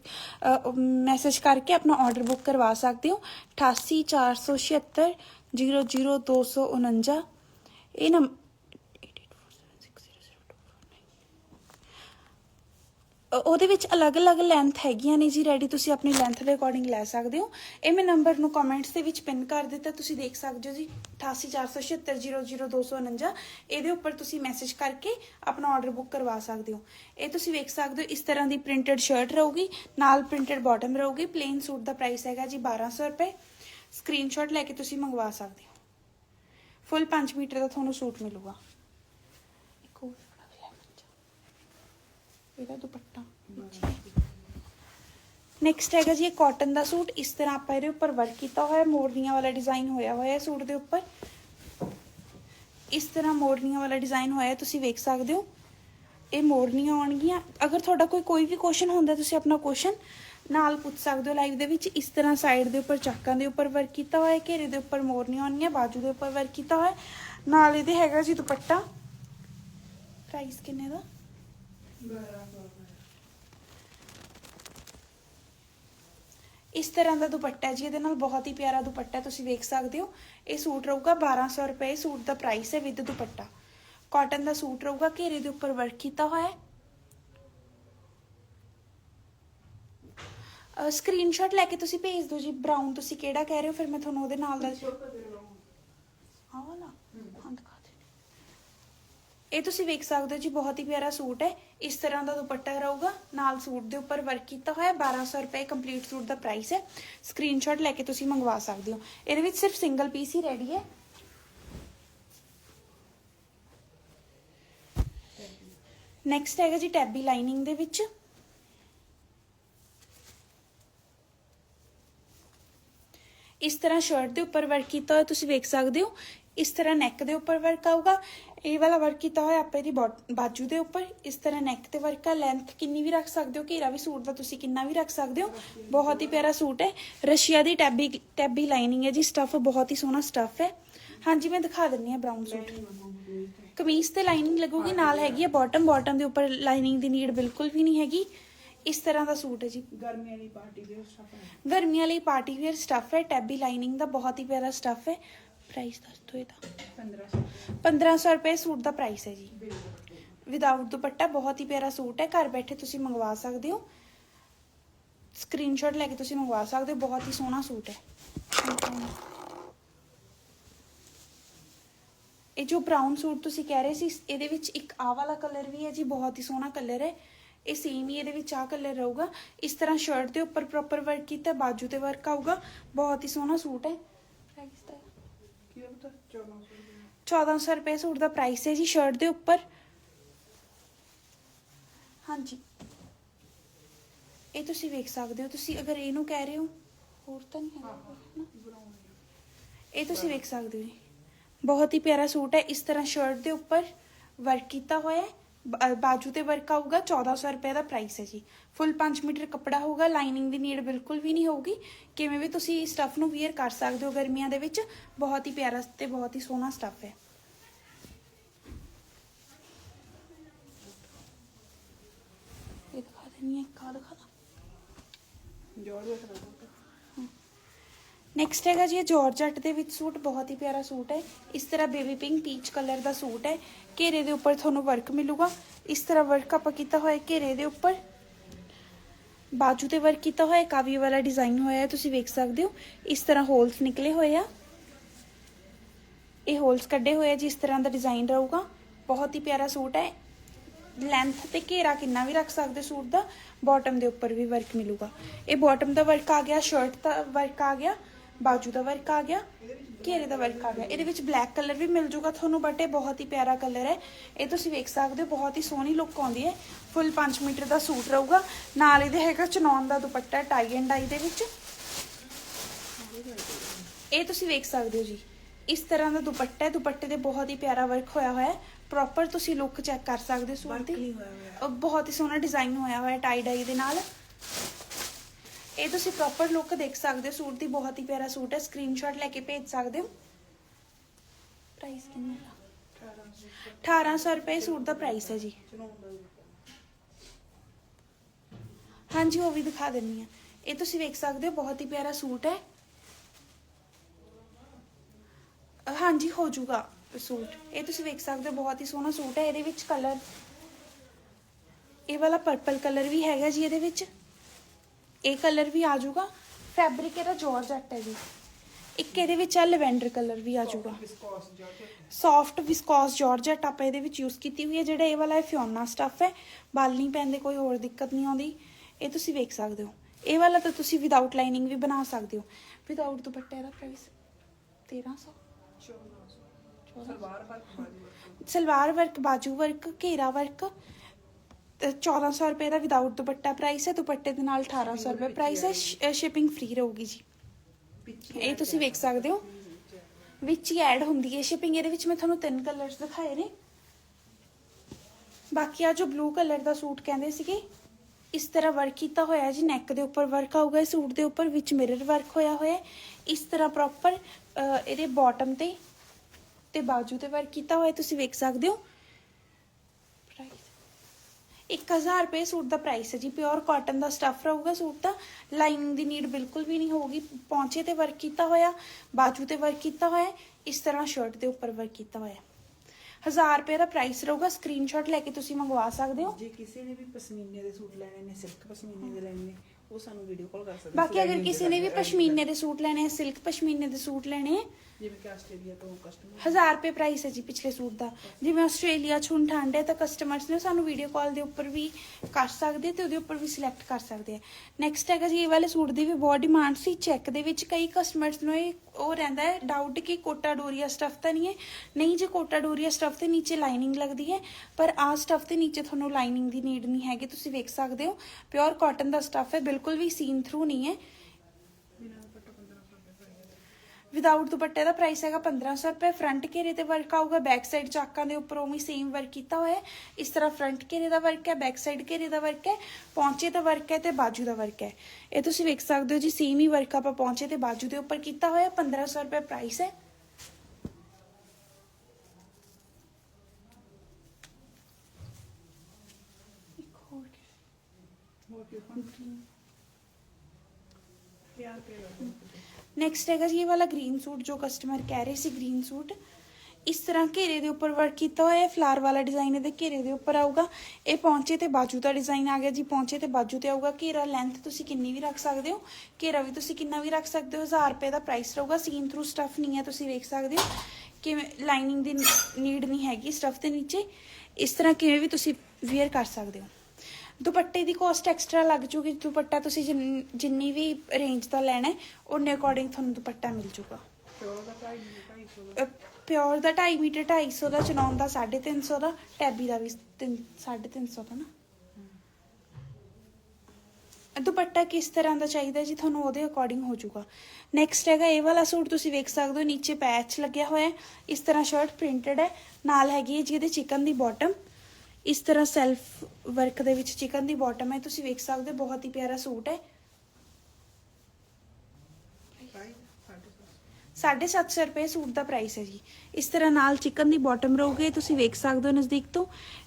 S1: ਮੈਸੇਜ ਕਰਕੇ ਆਪਣਾ ਆਰਡਰ ਬੁੱਕ ਕਰਵਾ ਸਕਦੇ ਹੋ। 88476 00249 ਇਹ ਨੰਬਰ ਉਹਦੇ ਵਿੱਚ ਅਲੱਗ-ਅਲੱਗ ਲੈਂਥ ਹੈਗੀਆਂ ਨੇ ਜੀ ਰੈਡੀ ਤੁਸੀਂ ਆਪਣੀ ਲੈਂਥ ਦੇ ਅਕੋਰਡਿੰਗ ਲੈ ਸਕਦੇ ਹੋ। ਇਹ ਮੈਂ ਨੰਬਰ ਨੂੰ ਕਮੈਂਟਸ ਦੇ ਵਿੱਚ ਪਿਨ ਕਰ ਦਿੱਤਾ, ਤੁਸੀਂ ਦੇਖ ਸਕਦੇ ਹੋ ਜੀ 8847700249 ਇਹਦੇ ਉੱਪਰ ਤੁਸੀਂ ਮੈਸੇਜ ਕਰਕੇ ਆਪਣਾ ਆਰਡਰ ਬੁੱਕ ਕਰਵਾ ਸਕਦੇ ਹੋ। ਇਹ ਤੁਸੀਂ ਵੇਖ ਸਕਦੇ ਹੋ, ਇਸ ਤਰ੍ਹਾਂ ਦੀ ਪ੍ਰਿੰਟਡ ਸ਼ਰਟ ਰਹੂਗੀ, ਨਾਲ ਪ੍ਰਿੰਟਡ ਬਾਟਮ ਰਹੂਗੀ ਪਲੇਨ ਸੂਟ ਦਾ ਪ੍ਰਾਈਸ ਹੈਗਾ ਜੀ 1200 ਰੁਪਏ। ਸਕਰੀਨਸ਼ਾਟ ਲੈ ਕੇ ਤੁਸੀਂ ਮੰਗਵਾ ਸਕਦੇ ਹੋ। ਫੁੱਲ 5 ਮੀਟਰ ਦਾ ਤੁਹਾਨੂੰ ਸੂਟ ਮਿਲੂਗਾ ਇੱਕ ਹੋਰ ਇਹਦਾ ਦੁਪੱਟਾ। ਨੈਕਸਟ ਹੈਗਾ ਜੀ ਇਹ ਕਾਟਨ ਦਾ ਸੂਟ। ਇਸ ਤਰ੍ਹਾਂ ਆਪਾਂ ਇਹਦੇ ਉੱਪਰ ਵਰਕ ਕੀਤਾ ਹੋਇਆ ਮੋਰਨੀਆਂ ਵਾਲਾ ਡਿਜ਼ਾਈਨ ਹੋਇਆ ਹੋਇਆ ਹੈ ਸੂਟ ਦੇ ਉੱਪਰ। ਇਸ ਤਰ੍ਹਾਂ ਮੋਰਨੀਆਂ ਵਾਲਾ ਡਿਜ਼ਾਈਨ ਹੋਇਆ, ਤੁਸੀਂ ਵੇਖ ਸਕਦੇ ਹੋ। ਇਹ ਮੋਰਨੀਆਂ ਆਉਣਗੀਆਂ। ਅਗਰ ਤੁਹਾਡਾ ਕੋਈ ਕੋਈ ਵੀ ਕੁਐਸਚਨ ਹੁੰਦਾ, ਤੁਸੀਂ ਆਪਣਾ ਕੁਐਸਚਨ ਨਾਲ ਪੁੱਛ ਸਕਦੇ ਹੋ ਲਾਈਵ ਦੇ ਵਿੱਚ। ਇਸ ਤਰ੍ਹਾਂ ਸਾਈਡ ਦੇ ਉੱਪਰ, ਚਾਕਾਂ ਦੇ ਉੱਪਰ ਵਰਕ ਕੀਤਾ ਹੋਇਆ ਹੈ ਘੇਰੇ ਦੇ ਉੱਪਰ ਮੋਰਨੀਆਂ ਆਉਣਗੀਆਂ, ਬਾਜੂ ਦੇ ਉੱਪਰ ਵਰਕ ਕੀਤਾ ਹੋਇਆ। ਨਾਲ ਇਹਦੇ ਹੈਗਾ ਜੀ ਦੁਪੱਟਾ। ਪ੍ਰਾਈਸ ਕਿੰਨੇ ਦਾ? ਇਸ ਤਰ੍ਹਾਂ ਦਾ ਦੁਪੱਟਾ ਜੀ ਇਹਦੇ ਨਾਲ ਬਹੁਤ ਹੀ ਪਿਆਰਾ ਦੁਪੱਟਾ ਤੁਸੀਂ ਵੇਖ ਸਕਦੇ ਹੋ। ਇਹ ਸੂਟ ਰਹੂਗਾ 1200 ਰੁਪਏ ਸੂਟ ਦਾ ਪ੍ਰਾਈਸ ਹੈ ਵਿਦ ਦੁਪੱਟਾ। ਕਾਟਨ ਦਾ ਸੂਟ ਰਹੂਗਾ ਘੇਰੇ ਦੇ ਉੱਪਰ ਵਰਕ ਕੀਤਾ ਹੋਇਆ ਹੈ। ਸਕਰੀਨਸ਼ਾਟ ਲੈ ਕੇ ਤੁਸੀਂ ਭੇਜ ਦਿਓ ਜੀ। ਬਰਾਊਨ ਤੁਸੀਂ ਕਿਹੜਾ ਕਹਿ ਰਹੇ ਹੋ? ਫਿਰ ਮੈਂ ਤੁਹਾਨੂੰ ਉਹਦੇ ਨਾਲ ਦਾ ਆਹ ਵਾਲਾ। ਇਹ ਤੁਸੀਂ ਵੇਖ ਸਕਦੇ ਹੋ ਜੀ, ਬਹੁਤ ਹੀ ਪਿਆਰਾ ਸੂਟ ਹੈ। ਇਸ ਤਰ੍ਹਾਂ ਦਾ ਦੁਪੱਟਾ ਰਹੂਗਾ। ਨਾਲ ਸੂਟ ਦੇ ਉੱਪਰ ਵਰਕ ਕੀਤਾ ਹੋਇਆ 1200 ਰੁਪਏ ਕੰਪਲੀਟ ਸੂਟ ਦਾ ਪ੍ਰਾਈਸ ਹੈ। ਸਕਰੀਨਸ਼ਾਟ ਲੈ ਕੇ ਤੁਸੀਂ ਮੰਗਵਾ ਸਕਦੇ ਹੋ। ਇਹਦੇ ਵਿੱਚ ਸਿਰਫ ਸਿੰਗਲ ਪੀਸ ਹੀ ਰੈਡੀ ਹੈ। ਨੈਕਸਟ ਹੈਗਾ ਜੀ ਟੈਬੀ ਲਾਈਨਿੰਗ ਦੇ ਵਿੱਚ। ਇਸ ਤਰ੍ਹਾਂ ਸ਼ਰਟ ਦੇ ਉੱਪਰ ਵਰਕ ਕੀਤਾ ਹੋਇਆ, ਤੁਸੀਂ ਵੇਖ ਸਕਦੇ ਹੋ। ਇਸ ਤਰ੍ਹਾਂ ਨੈਕ ਦੇ ਉੱਪਰ ਵਰਕ ਆਊਗਾ। ਇਹ ਵਾਲਾ ਵਰਕ ਕੀਤਾ ਹੋਇਆ ਆਪਾਂ ਬੋਟ- ਬਾਜੂ ਦੇ ਉੱਪਰ। ਇਸ ਤਰ੍ਹਾਂ ਨੈਕ ਤੇ ਵਰਕ ਆ ਲੈਂਥ ਕਿੰਨੀ ਵੀ ਰੱਖ ਸਕਦੇ ਹੋ ਘੇਰਾ ਵੀ ਸੂਟ ਦਾ ਤੁਸੀਂ ਕਿੰਨਾ ਵੀ ਰੱਖ ਸਕਦੇ ਹੋ। ਬਹੁਤ ਹੀ ਪਿਆਰਾ ਸੂਟ ਹੈ। ਰਸ਼ੀਆ ਦੀ ਟੈਬੀ ਟੈਬੀ ਲਾਈਨਿੰਗ ਹੈ ਜੀ ਸਟੱਫ ਬਹੁਤ ਹੀ ਸੋਹਣਾ ਸਟੱਫ ਹੈ। ਹਾਂਜੀ ਮੈਂ ਦਿਖਾ ਦਿੰਨੀ ਆ ਬਰਾਊਨ ਸੂਟ। ਕਮੀਜ਼ ਤੇ ਲਾਈਨਿੰਗ ਲੱਗੂਗੀ ਨਾਲ ਹੈਗੀ ਹੈ ਬਾਟਮ ਬਾਟਮ ਦੇ ਉੱਪਰ ਲਾਈਨਿੰਗ ਦੀ ਨੀਡ ਬਿਲਕੁਲ ਵੀ ਨਹੀਂ ਹੈਗੀ। ਇਸ ਤਰ੍ਹਾਂ ਦਾ ਸੂਟ ਹੈ ਜੀ।
S2: ਗਰਮੀਆਂ ਦੀ ਪਾਰਟੀ ਦੇ ਸਟਾਫ ਹੈ।
S1: ਗਰਮੀਆਂ ਲਈ ਪਾਰਟੀ ਵੇਅਰ ਸਟੱਫ ਹੈ ਟੈਬੀ ਲਾਈਨਿੰਗ ਦਾ ਬਹੁਤ ਹੀ ਪਿਆਰਾ ਸਟੱਫ ਹੈ। ਪ੍ਰਾਈਸ ਦੱਸ ਦਿਓ ਇਹਦਾ।
S2: 1500
S1: ਰੁਪਏ ਸੂਟ ਦਾ ਪ੍ਰਾਈਸ ਹੈ ਜੀ। ਵਿਦਆਊਟ ਦੁਪੱਟਾ ਬਹੁਤ ਹੀ ਪਿਆਰਾ ਸੂਟ ਹੈ। ਘਰ ਬੈਠੇ ਤੁਸੀਂ ਮੰਗਵਾ ਸਕਦੇ ਹੋ। ਸਕਰੀਨਸ਼ਾਟ ਲੈ ਕੇ ਤੁਸੀਂ ਮੰਗਵਾ ਸਕਦੇ ਹੋ। ਬਹੁਤ ਹੀ ਸੋਹਣਾ ਸੂਟ ਹੈ। ਇਹ ਜੋ ਬਰਾਊਨ ਸੂਟ ਤੁਸੀਂ ਕਹਿ ਰਹੇ ਸੀ, ਇਹਦੇ ਵਿੱਚ ਇੱਕ ਆਹ ਵਾਲਾ ਕਲਰ ਵੀ ਹੈ ਜੀ। ਬਹੁਤ ਹੀ ਸੋਹਣਾ ਕਲਰ ਹੈ। ਇਹ ਸੇਮ ਹੀ ਇਹਦੇ ਵਿੱਚ ਆਹ ਕਲਰ ਰਹੂਗਾ। ਇਸ ਤਰ੍ਹਾਂ ਸ਼ਰਟ ਦੇ ਉੱਪਰ ਪ੍ਰੋਪਰ ਵਰਕ ਕੀਤਾ, ਬਾਜੂ ਤੇ ਵਰਕ ਆਊਗਾ। ਬਹੁਤ ਹੀ ਸੋਹਣਾ ਸੂਟ ਹੈ ਪ੍ਰਾਈਸ ਦਾ
S2: ਕੀ ਹੈ ਬਤਾ 1400
S1: 1400 ਰੁਪਏ ਸੂਟ ਦਾ ਪ੍ਰਾਈਸ ਹੈ ਜੀ ਸ਼ਰਟ ਦੇ ਉੱਪਰ। ਹਾਂਜੀ। ਇਹ ਤੁਸੀਂ ਵੇਖ ਸਕਦੇ ਹੋ ਤੁਸੀਂ ਅਗਰ ਇਹਨੂੰ ਕਹਿ ਰਹੇ ਹੋ ਹੋਰ ਤਾਂ ਨਹੀਂ ਹੈਗਾ। ਇਹ ਤੁਸੀਂ ਵੇਖ ਸਕਦੇ ਹੋ। ਜੀ ਬਹੁਤ ਹੀ ਪਿਆਰਾ ਸੂਟ ਹੈ ਇਸ ਤਰ੍ਹਾਂ ਸ਼ਰਟ ਦੇ ਉੱਪਰ ਵਰਕ ਕੀਤਾ ਹੋਇਆ ਹੈ। ਬਾਜੂ ਤੇ ਵਰਕ ਆਊਗਾ 1400 ਰੁਪਏ ਦਾ ਪ੍ਰਾਈਸ ਹੈ ਜੀ। ਫੁੱਲ 5 ਮੀਟਰ ਕੱਪੜਾ ਹੋਊਗਾ ਲਾਈਨਿੰਗ ਦੀ ਨੀਡ ਬਿਲਕੁਲ ਵੀ ਨਹੀਂ ਹੋਊਗੀ। ਕਿਵੇਂ ਵੀ ਤੁਸੀਂ ਸਟੱਫ ਨੂੰ ਵੀਅਰ ਕਰ ਸਕਦੇ ਹੋ ਗਰਮੀਆਂ ਦੇ ਵਿੱਚ ਬਹੁਤ ਹੀ ਪਿਆਰਾ ਤੇ ਬਹੁਤ ਹੀ ਸੋਹਣਾ ਸਟੱਫ ਹੈ। ਇਹ ਦਿਖਾ ਦੇਣੀ ਹੈ ਕਾ ਦਿਖਾ ਦਾਂ।
S2: ਜੋੜ ਦੇ ਕਰਾ
S1: ਨੈਕਸਟ ਹੈਗਾ ਜੀ ਜਾਰਜਟ ਦੇ ਵਿੱਚ ਸੂਟ ਬਹੁਤ ਹੀ ਪਿਆਰਾ ਸੂਟ ਹੈ। ਇਸ ਤਰ੍ਹਾਂ ਬੇਬੀ ਪਿੰਕ ਪੀਚ ਕਲਰ ਦਾ ਸੂਟ ਹੈ। ਘੇਰੇ ਦੇ ਉੱਪਰ ਤੁਹਾਨੂੰ ਵਰਕ ਮਿਲੂਗਾ। ਇਸ ਤਰ੍ਹਾਂ ਵਰਕ ਆਪਾਂ ਕੀਤਾ ਹੋਇਆ ਘੇਰੇ ਦੇ ਉੱਪਰ। ਬਾਜੂ ਤੇ ਵਰਕ ਕੀਤਾ ਹੋਇਆ, ਕਾਵੀ ਵਾਲਾ ਡਿਜ਼ਾਈਨ ਹੋਇਆ ਹੈ ਤੁਸੀਂ ਵੇਖ ਸਕਦੇ ਹੋ। ਇਸ ਤਰ੍ਹਾਂ ਹੋਲਸ ਨਿਕਲੇ ਹੋਏ ਆ। ਇਹ ਹੋਲਸ ਕੱਢੇ ਹੋਏ ਆ ਜੀ, ਇਸ ਤਰ੍ਹਾਂ ਦਾ ਡਿਜ਼ਾਈਨ ਰਹੂਗਾ। ਬਹੁਤ ਹੀ ਪਿਆਰਾ ਸੂਟ ਹੈ। ਲੈਂਥ ਤੇ ਘੇਰਾ ਕਿੰਨਾ ਵੀ ਰੱਖ ਸਕਦੇ ਸੂਟ ਦਾ ਬਾਟਮ ਦੇ ਉੱਪਰ ਵੀ ਵਰਕ ਮਿਲੂਗਾ। ਇਹ ਬਾਟਮ ਦਾ ਵਰਕ ਆ ਗਿਆ ਸ਼ਰਟ ਦਾ ਵਰਕ ਆ ਗਿਆ, ਬਾਜੂ ਦਾ ਵਰਕ ਆ ਗਿਆ। ਘੇਰੇ ਦਾ ਵਰਕ ਆ ਗਿਆ। ਇਹਦੇ ਵਿੱਚ ਬਲੈਕ ਕਲਰ ਵੀ ਮਿਲ ਜੂਗਾ ਤੁਹਾਨੂੰ ਬਟ ਇਹ ਬਹੁਤ ਹੀ ਪਿਆਰਾ ਕਲਰ ਹੈ। ਇਹ ਤੁਸੀਂ ਵੇਖ ਸਕਦੇ ਹੋ ਬਹੁਤ ਹੀ ਸੋਹਣੀ ਲੁੱਕ ਆਉਂਦੀ ਹੈ। ਫੁੱਲ 5 ਮੀਟਰ ਦਾ ਸੂਟ ਰਹੂਗਾ। ਨਾਲ ਇਹਦੇ ਹੈਗਾ ਚਨੌਨ ਦਾ ਦੁਪੱਟਾ ਟਾਈ ਐਂਡ ਡਾਈ ਦੇ ਵਿੱਚ। ਇਹ ਤੁਸੀਂ ਵੇਖ ਸਕਦੇ ਹੋ ਜੀ। ਇਸ ਤਰ੍ਹਾਂ ਦਾ ਦੁਪੱਟਾ ਹੈ। ਦੁਪੱਟੇ ਤੇ ਬਹੁਤ ਹੀ ਪਿਆਰਾ ਵਰਕ ਹੋਇਆ ਹੋਇਆ ਹੈ। ਪ੍ਰੋਪਰ ਤੁਸੀਂ ਲੁੱਕ ਚੈੱਕ ਕਰ ਸਕਦੇ ਹੋ ਸੂਟ ਦੀ। ਬਹੁਤ ਹੀ ਸੋਹਣਾ ਡਿਜ਼ਾਈਨ ਹੋਇਆ ਹੋਇਆ ਟਾਈ ਡਾਈ ਦੇ ਨਾਲ। ਇਹ ਤੁਸੀਂ ਪ੍ਰੋਪਰ ਲੁੱਕ ਦੇਖ ਸਕਦੇ ਹੋ। ਸੂਟ ਦੀ ਬਹੁਤ ਹੀ ਪਿਆਰਾ ਸੂਟ ਹੈ। ਸਕਰੀਨਸ਼ਾਟ ਲੈ ਕੇ ਭੇਜ ਸਕਦੇ ਹੋ। ਪ੍ਰਾਈਸ ਕਿੰਨਾ 1800 ਰੁਪਏ ਸੂਟ ਦਾ ਪ੍ਰਾਈਸ ਹੈ ਜੀ। ਹਾਂਜੀ ਉਹ ਵੀ ਦਿਖਾ ਦਿੰਨੀ ਆ। ਇਹ ਤੁਸੀਂ ਵੇਖ ਸਕਦੇ ਹੋ ਬਹੁਤ ਹੀ ਪਿਆਰਾ ਸੂਟ ਹੈ। ਅ, ਹਾਂਜੀ ਹੋ ਜਾਊਗਾ ਸੂਟ। ਇਹ ਤੁਸੀਂ ਵੇਖ ਸਕਦੇ ਹੋ ਬਹੁਤ ਹੀ ਸੋਹਣਾ ਸੂਟ ਹੈ। ਇਹਦੇ ਵਿੱਚ ਕਲਰ ਇਹ ਵਾਲਾ ਪਰਪਲ ਕਲਰ ਵੀ ਹੈਗਾ ਜੀ ਇਹਦੇ ਵਿੱਚ। ਇਹ ਕਲਰ ਵੀ ਆ ਜਾਊਗਾ। ਫੈਬਰਿਕ ਇਹਦਾ ਜਾਰਜਟ ਹੈ ਜੀ। ਇੱਕ ਇਹਦੇ ਵਿੱਚ ਆ ਲਵੈਂਡਰ ਕਲਰ ਵੀ ਆ ਜਾਊਗਾ। ਸੌਫਟ ਵਿਸਕੋਸ ਜਾਰਜਟ ਆਪਾਂ ਇਹਦੇ ਵਿੱਚ ਯੂਜ਼ ਕੀਤੀ ਹੋਈ ਹੈ। ਜਿਹੜਾ ਇਹ ਵਾਲਾ ਹੈ ਫਿਓਨਾ ਸਟੱਫ ਹੈ। ਬਾਲ ਨਹੀਂ ਪੈਂਦੇ ਕੋਈ ਹੋਰ ਦਿੱਕਤ ਨਹੀਂ ਆਉਂਦੀ। ਇਹ ਤੁਸੀਂ ਵੇਖ ਸਕਦੇ ਹੋ। ਇਹ ਵਾਲਾ ਤਾਂ ਤੁਸੀਂ ਵਿਦਆਊਟ ਲਾਈਨਿੰਗ ਵੀ ਬਣਾ ਸਕਦੇ ਹੋ। ਵਿਦਆਊਟ ਦੁਪੱਟੇ ਦਾ ਪ੍ਰਾਈਸ 1300
S2: ਸਲਵਾਰ ਵਰਕ ਬਾਜੂ ਵਰਕ
S1: ਸਲਵਾਰ ਵਰਕ ਬਾਜੂ ਵਰਕ ਘੇਰਾ ਵਰਕ 1400 ਰੁਪਏ ਦਾ ਵਿਦਆਊਟ ਦੁਪੱਟਾ ਪ੍ਰਾਈਸ ਹੈ ਦੁਪੱਟੇ ਦੇ ਨਾਲ 1800 ਰੁਪਏ ਪ੍ਰਾਈਸ ਹੈ ਸ਼ਿਪਿੰਗ ਫ੍ਰੀ ਰਹੂਗੀ ਜੀ। ਇਹ ਤੁਸੀਂ ਵੇਖ ਸਕਦੇ ਹੋ। ਵਿੱਚ ਹੀ ਐਡ ਹੁੰਦੀ ਹੈ ਸ਼ਿਪਿੰਗ ਇਹਦੇ ਵਿੱਚ ਮੈਂ ਤੁਹਾਨੂੰ ਤਿੰਨ ਕਲਰਸ ਦਿਖਾਏ ਨੇ। ਬਾਕੀ ਆ ਜੋ ਬਲੂ ਕਲਰ ਦਾ ਸੂਟ ਕਹਿੰਦੇ ਸੀਗੇ ਇਸ ਤਰ੍ਹਾਂ ਵਰਕ ਕੀਤਾ ਹੋਇਆ ਜੀ ਨੈਕ ਦੇ ਉੱਪਰ ਵਰਕ ਆਊਗਾ ਇਸ ਸੂਟ ਦੇ ਉੱਪਰ ਵਿੱਚ ਮਿਰਰ ਵਰਕ ਹੋਇਆ ਹੋਇਆ। ਇਸ ਤਰ੍ਹਾਂ ਪ੍ਰੋਪਰ ਇਹਦੇ ਬਾਟਮ ਤੇ ਤੇ ਬਾਜੂ ਤੇ ਵਰਕ ਕੀਤਾ ਹੋਇਆ ਤੁਸੀਂ ਵੇਖ ਸਕਦੇ ਹੋ। 1000 ਰੁਪਏ ਸੂਟ ਦਾ ਪ੍ਰਾਈਸ ਹੈ ਜੀ। ਪਿਓਰ ਕਾਟਨ ਦਾ ਸਟਫ ਰਹੂਗਾ ਸੂਟ ਦਾ। ਲਾਈਨਿੰਗ ਦੀ ਨੀਡ ਬਿਲਕੁਲ ਵੀ ਨਹੀਂ ਹੋਊਗੀ। ਪੌਂਚੇ ਤੇ ਵਰਕ ਕੀਤਾ ਹੋਇਆ, ਬਾਜੂ ਤੇ ਵਰਕ ਕੀਤਾ ਹੋਇਆ, ਇਸ ਤਰ੍ਹਾਂ ਸ਼ਰਟ ਦੇ ਉੱਪਰ ਵਰਕ ਕੀਤਾ ਹੋਇਆ। 1000 ਰੁਪਏ ਦਾ ਪ੍ਰਾਈਸ ਰਹੂਗਾ। ਸਕਰੀਨਸ਼ਾਟ ਲੈ ਕੇ ਤੁਸੀਂ ਮੰਗਵਾ ਸਕਦੇ ਹੋ।
S2: ਜੇ ਕਿਸੇ ਨੇ ਵੀ ਪਸ਼ਮੀਨੇ ਦੇ ਸੂਟ ਲੈਣੇ ਨੇ, ਸਿਲਕ ਪਸ਼ਮੀਨੇ ਦੇ ਲੈਣੇ ਨੇ ਉਹ ਸਾਨੂੰ ਵੀਡੀਓ ਕਾਲ ਕਰ ਸਕਦੇ
S1: ਬਾਕੀ ਅਗਰ ਕਿਸੇ ਨੇ ਵੀ ਪਸ਼ਮੀਨੇ ਦੇ ਸੂਟ ਲੈਣੇ ਆ ਸਿਲਕ ਪਸ਼ਮੀਨੇ ਦੇ ਸੂਟ ਲੈਣੇ
S2: ਜਿਵੇਂ ਕਿ ਆਸਟ੍ਰੇਲੀਆ ਤੋਂ ਕਸਟਮਰ
S1: 1000 ਰੁਪਏ ਪ੍ਰਾਈਸ ਹੈ ਜੀ ਪਿਛਲੇ ਸੂਟ ਦਾ। ਜਿਵੇਂ ਆਸਟ੍ਰੇਲੀਆ ਚ ਹੁਣ ਠੰਡ ਹੈ ਤਾਂ ਕਸਟਮਰਸ ਨੇ ਸਾਨੂੰ ਵੀਡੀਓ ਕਾਲ ਦੇ ਉੱਪਰ ਵੀ ਕਰ ਸਕਦੇ ਤੇ ਉਹਦੇ ਉੱਪਰ ਵੀ ਸਿਲੈਕਟ ਕਰ ਸਕਦੇ ਆ। ਨੈਕਸਟ ਹੈਗਾ ਜੀ ਇਹ ਵਾਲੇ ਸੂਟ ਦੀ ਵੀ ਬਹੁਤ ਡਿਮਾਂਡ ਸੀ। ਚੈੱਕ ਦੇ ਵਿੱਚ ਕਈ ਕਸਟਮਰਸ ਨੂੰ ਇਹ ਉਹ ਰਹਿੰਦਾ ਹੈ ਡਾਊਟ ਕਿ ਕੋਟਾ ਡੋਰੀਆ ਸਟਫ ਤਾਂ ਨਹੀਂ ਹੈ। ਨਹੀਂ ਜੇ ਕੋਟਾ ਡੋਰੀਆ ਸਟਫ ਦੇ ਨੀਚੇ ਲਾਈਨਿੰਗ ਲੱਗਦੀ ਹੈ ਪਰ ਆ ਸਟਫ ਦੇ ਨੀਚੇ ਤੁਹਾਨੂੰ ਲਾਈਨਿੰਗ ਦੀ ਨੀਡ ਨਹੀਂ ਹੈਗੀ। ਤੁਸੀਂ ਵੇਖ ਸਕਦੇ ਹੋ ਪਿਓਰ ਕਾਟਨ ਦਾ ਸਟਫ ਹੈ ਬਿਲਕੁਲ ਵੀ ਸੀਨ ਥਰੂ ਨਹੀਂ ਹੈ।
S2: ਬਿਨਾਂ ਦੁਪੱਟਾ 1500 ਰੁਪਏ ਦਾ
S1: ਵਿਦਆਊਟ ਦੁਪੱਟੇ ਦਾ ਪ੍ਰਾਈਸ ਹੈਗਾ 1500 ਰੁਪਏ। ਫਰੰਟ ਘੇਰੇ ਤੇ ਵਰਕ ਆਊਗਾ ਬੈਕ ਸਾਈਡ ਚਾਕਾਂ ਦੇ ਉੱਪਰ ਉਵੇਂ ਸੇਮ ਵਰਕ ਕੀਤਾ ਹੋਇਆ ਹੈ। ਇਸ ਤਰ੍ਹਾਂ ਫਰੰਟ ਘੇਰੇ ਦਾ ਵਰਕ ਹੈ ਬੈਕ ਸਾਈਡ ਘੇਰੇ ਦਾ ਵਰਕ ਹੈ ਪੌਂਚੇ ਦਾ ਵਰਕ ਹੈ ਤੇ ਬਾਜੂ ਦਾ ਵਰਕ ਹੈ। ਇਹ ਤੁਸੀਂ ਵੇਖ ਸਕਦੇ ਹੋ ਜੀ ਸੇਮ ਹੀ ਵਰਕ ਆਪਾਂ ਪੌਂਚੇ ਤੇ ਬਾਜੂ ਦੇ ਉੱਪਰ ਕੀਤਾ ਹੋਇਆ 1500 ਰੁਪਏ ਪ੍ਰਾਈਸ ਹੈ ਇੱਕ ਹੋਰ
S2: ਹੋਰ ਕੀ ਹੁਣ ਪਿਆਰ ਪੇ ਲਓ
S1: ਨੈਕਸਟ ਹੈਗਾ ਜੀ ਇਹ ਵਾਲਾ ਗ੍ਰੀਨ ਸੂਟ ਜੋ ਕਸਟਮਰ ਕਹਿ ਰਹੇ ਸੀ ਗ੍ਰੀਨ ਸੂਟ ਇਸ ਤਰ੍ਹਾਂ ਘੇਰੇ ਦੇ ਉੱਪਰ ਵਰਕ ਕੀਤਾ ਹੋਇਆ ਹੈ ਫਲਾਰ ਵਾਲਾ ਡਿਜ਼ਾਈਨ ਇਹਦੇ ਘੇਰੇ ਦੇ ਉੱਪਰ ਆਊਗਾ। ਇਹ ਪੌਂਚੇ ਤੇ ਬਾਜੂ ਦਾ ਡਿਜ਼ਾਈਨ ਆ ਗਿਆ ਜੀ, ਪੌਂਚੇ ਤੇ ਬਾਜੂ ਤੇ ਆਊਗਾ। ਘੇਰਾ ਲੈਂਥ ਤੁਸੀਂ ਕਿੰਨੀ ਵੀ ਰੱਖ ਸਕਦੇ ਹੋ, ਘੇਰਾ ਵੀ ਤੁਸੀਂ ਕਿੰਨਾ ਵੀ ਰੱਖ ਸਕਦੇ ਹੋ 1000 ਰੁਪਏ ਦਾ ਪ੍ਰਾਈਸ ਰਹੂਗਾ। ਸੀਨ ਥਰੂ ਸਟਫ ਨਹੀਂ ਹੈ, ਤੁਸੀਂ ਵੇਖ ਸਕਦੇ ਹੋ। ਕਿਵੇਂ ਲਾਈਨਿੰਗ ਦੀ ਨੀਡ ਨਹੀਂ ਹੈਗੀ ਸਟਫ ਦੇ ਨੀਚੇ। ਇਸ ਤਰ੍ਹਾਂ ਕਿਵੇਂ ਵੀ ਤੁਸੀਂ ਵੇਅਰ ਕਰ ਸਕਦੇ ਹੋ। ਦੁਪੱਟੇ ਦੀ ਕੋਸਟ ਐਕਸਟਰਾ ਲੱਗ ਜੂਗੀ ਦੁਪੱਟਾ ਤੁਸੀਂ ਜਿੰਨ- ਵੀ ਰੇਂਜ ਦਾ ਲੈਣਾ ਹੈ ਉਹਨੇ ਅਕੋਰਡਿੰਗ ਤੁਹਾਨੂੰ ਦੁਪੱਟਾ ਮਿਲ ਜੂਗਾ।
S2: ਪਿਓਰ ਦਾ ਪ੍ਰਾਈਸ 250 ਦਾ।
S1: ਪਿਓਰ ਦਾ 2.5 ਮੀਟਰ 250 ਦਾ ਚਨੌਨ ਦਾ 350 ਦਾ ਟੈਬੀ ਦਾ ਵੀ 350 ਦਾ ਨਾ। ਦੁਪੱਟਾ ਕਿਸ ਤਰ੍ਹਾਂ ਦਾ ਚਾਹੀਦਾ ਜੀ? ਤੁਹਾਨੂੰ ਉਹਦੇ ਅਕੋਰਡਿੰਗ ਹੋ ਜਾਊਗਾ ਨੈਕਸਟ ਹੈਗਾ ਇਹ ਵਾਲਾ ਸੂਟ ਤੁਸੀਂ ਵੇਖ ਸਕਦੇ ਹੋ ਨੀਚੇ ਪੈਚ ਲੱਗਿਆ ਹੋਇਆ ਹੈ। ਇਸ ਤਰ੍ਹਾਂ ਸ਼ਰਟ ਪ੍ਰਿੰਟਡ ਹੈ। ਨਾਲ ਹੈਗੀ ਹੈ ਜੀ ਇਹਦੇ ਚਿਕਨ ਦੀ ਬਾਟਮ ਇਸ ਤਰ੍ਹਾਂ ਸੈਲਫ ਵਰਕ ਦੇ ਵਿੱਚ ਚਿਕਨ ਦੀ ਬਾਟਮ ਹੈ ਤੁਸੀਂ ਵੇਖ ਸਕਦੇ ਹੋ ਬਹੁਤ ਹੀ ਪਿਆਰਾ ਸੂਟ ਹੈ।
S2: ਪ੍ਰਾਈਸ
S1: 750 ਰੁਪਏ ਸੂਟ ਦਾ ਪ੍ਰਾਈਸ ਹੈ ਜੀ। ਇਸ ਤਰ੍ਹਾਂ ਨਾਲ ਚਿਕਨ ਦੀ ਬਾਟਮ ਰਹੂਗੀ ਤੁਸੀਂ ਵੇਖ ਸਕਦੇ ਹੋ ਨਜ਼ਦੀਕ ਤੋਂ।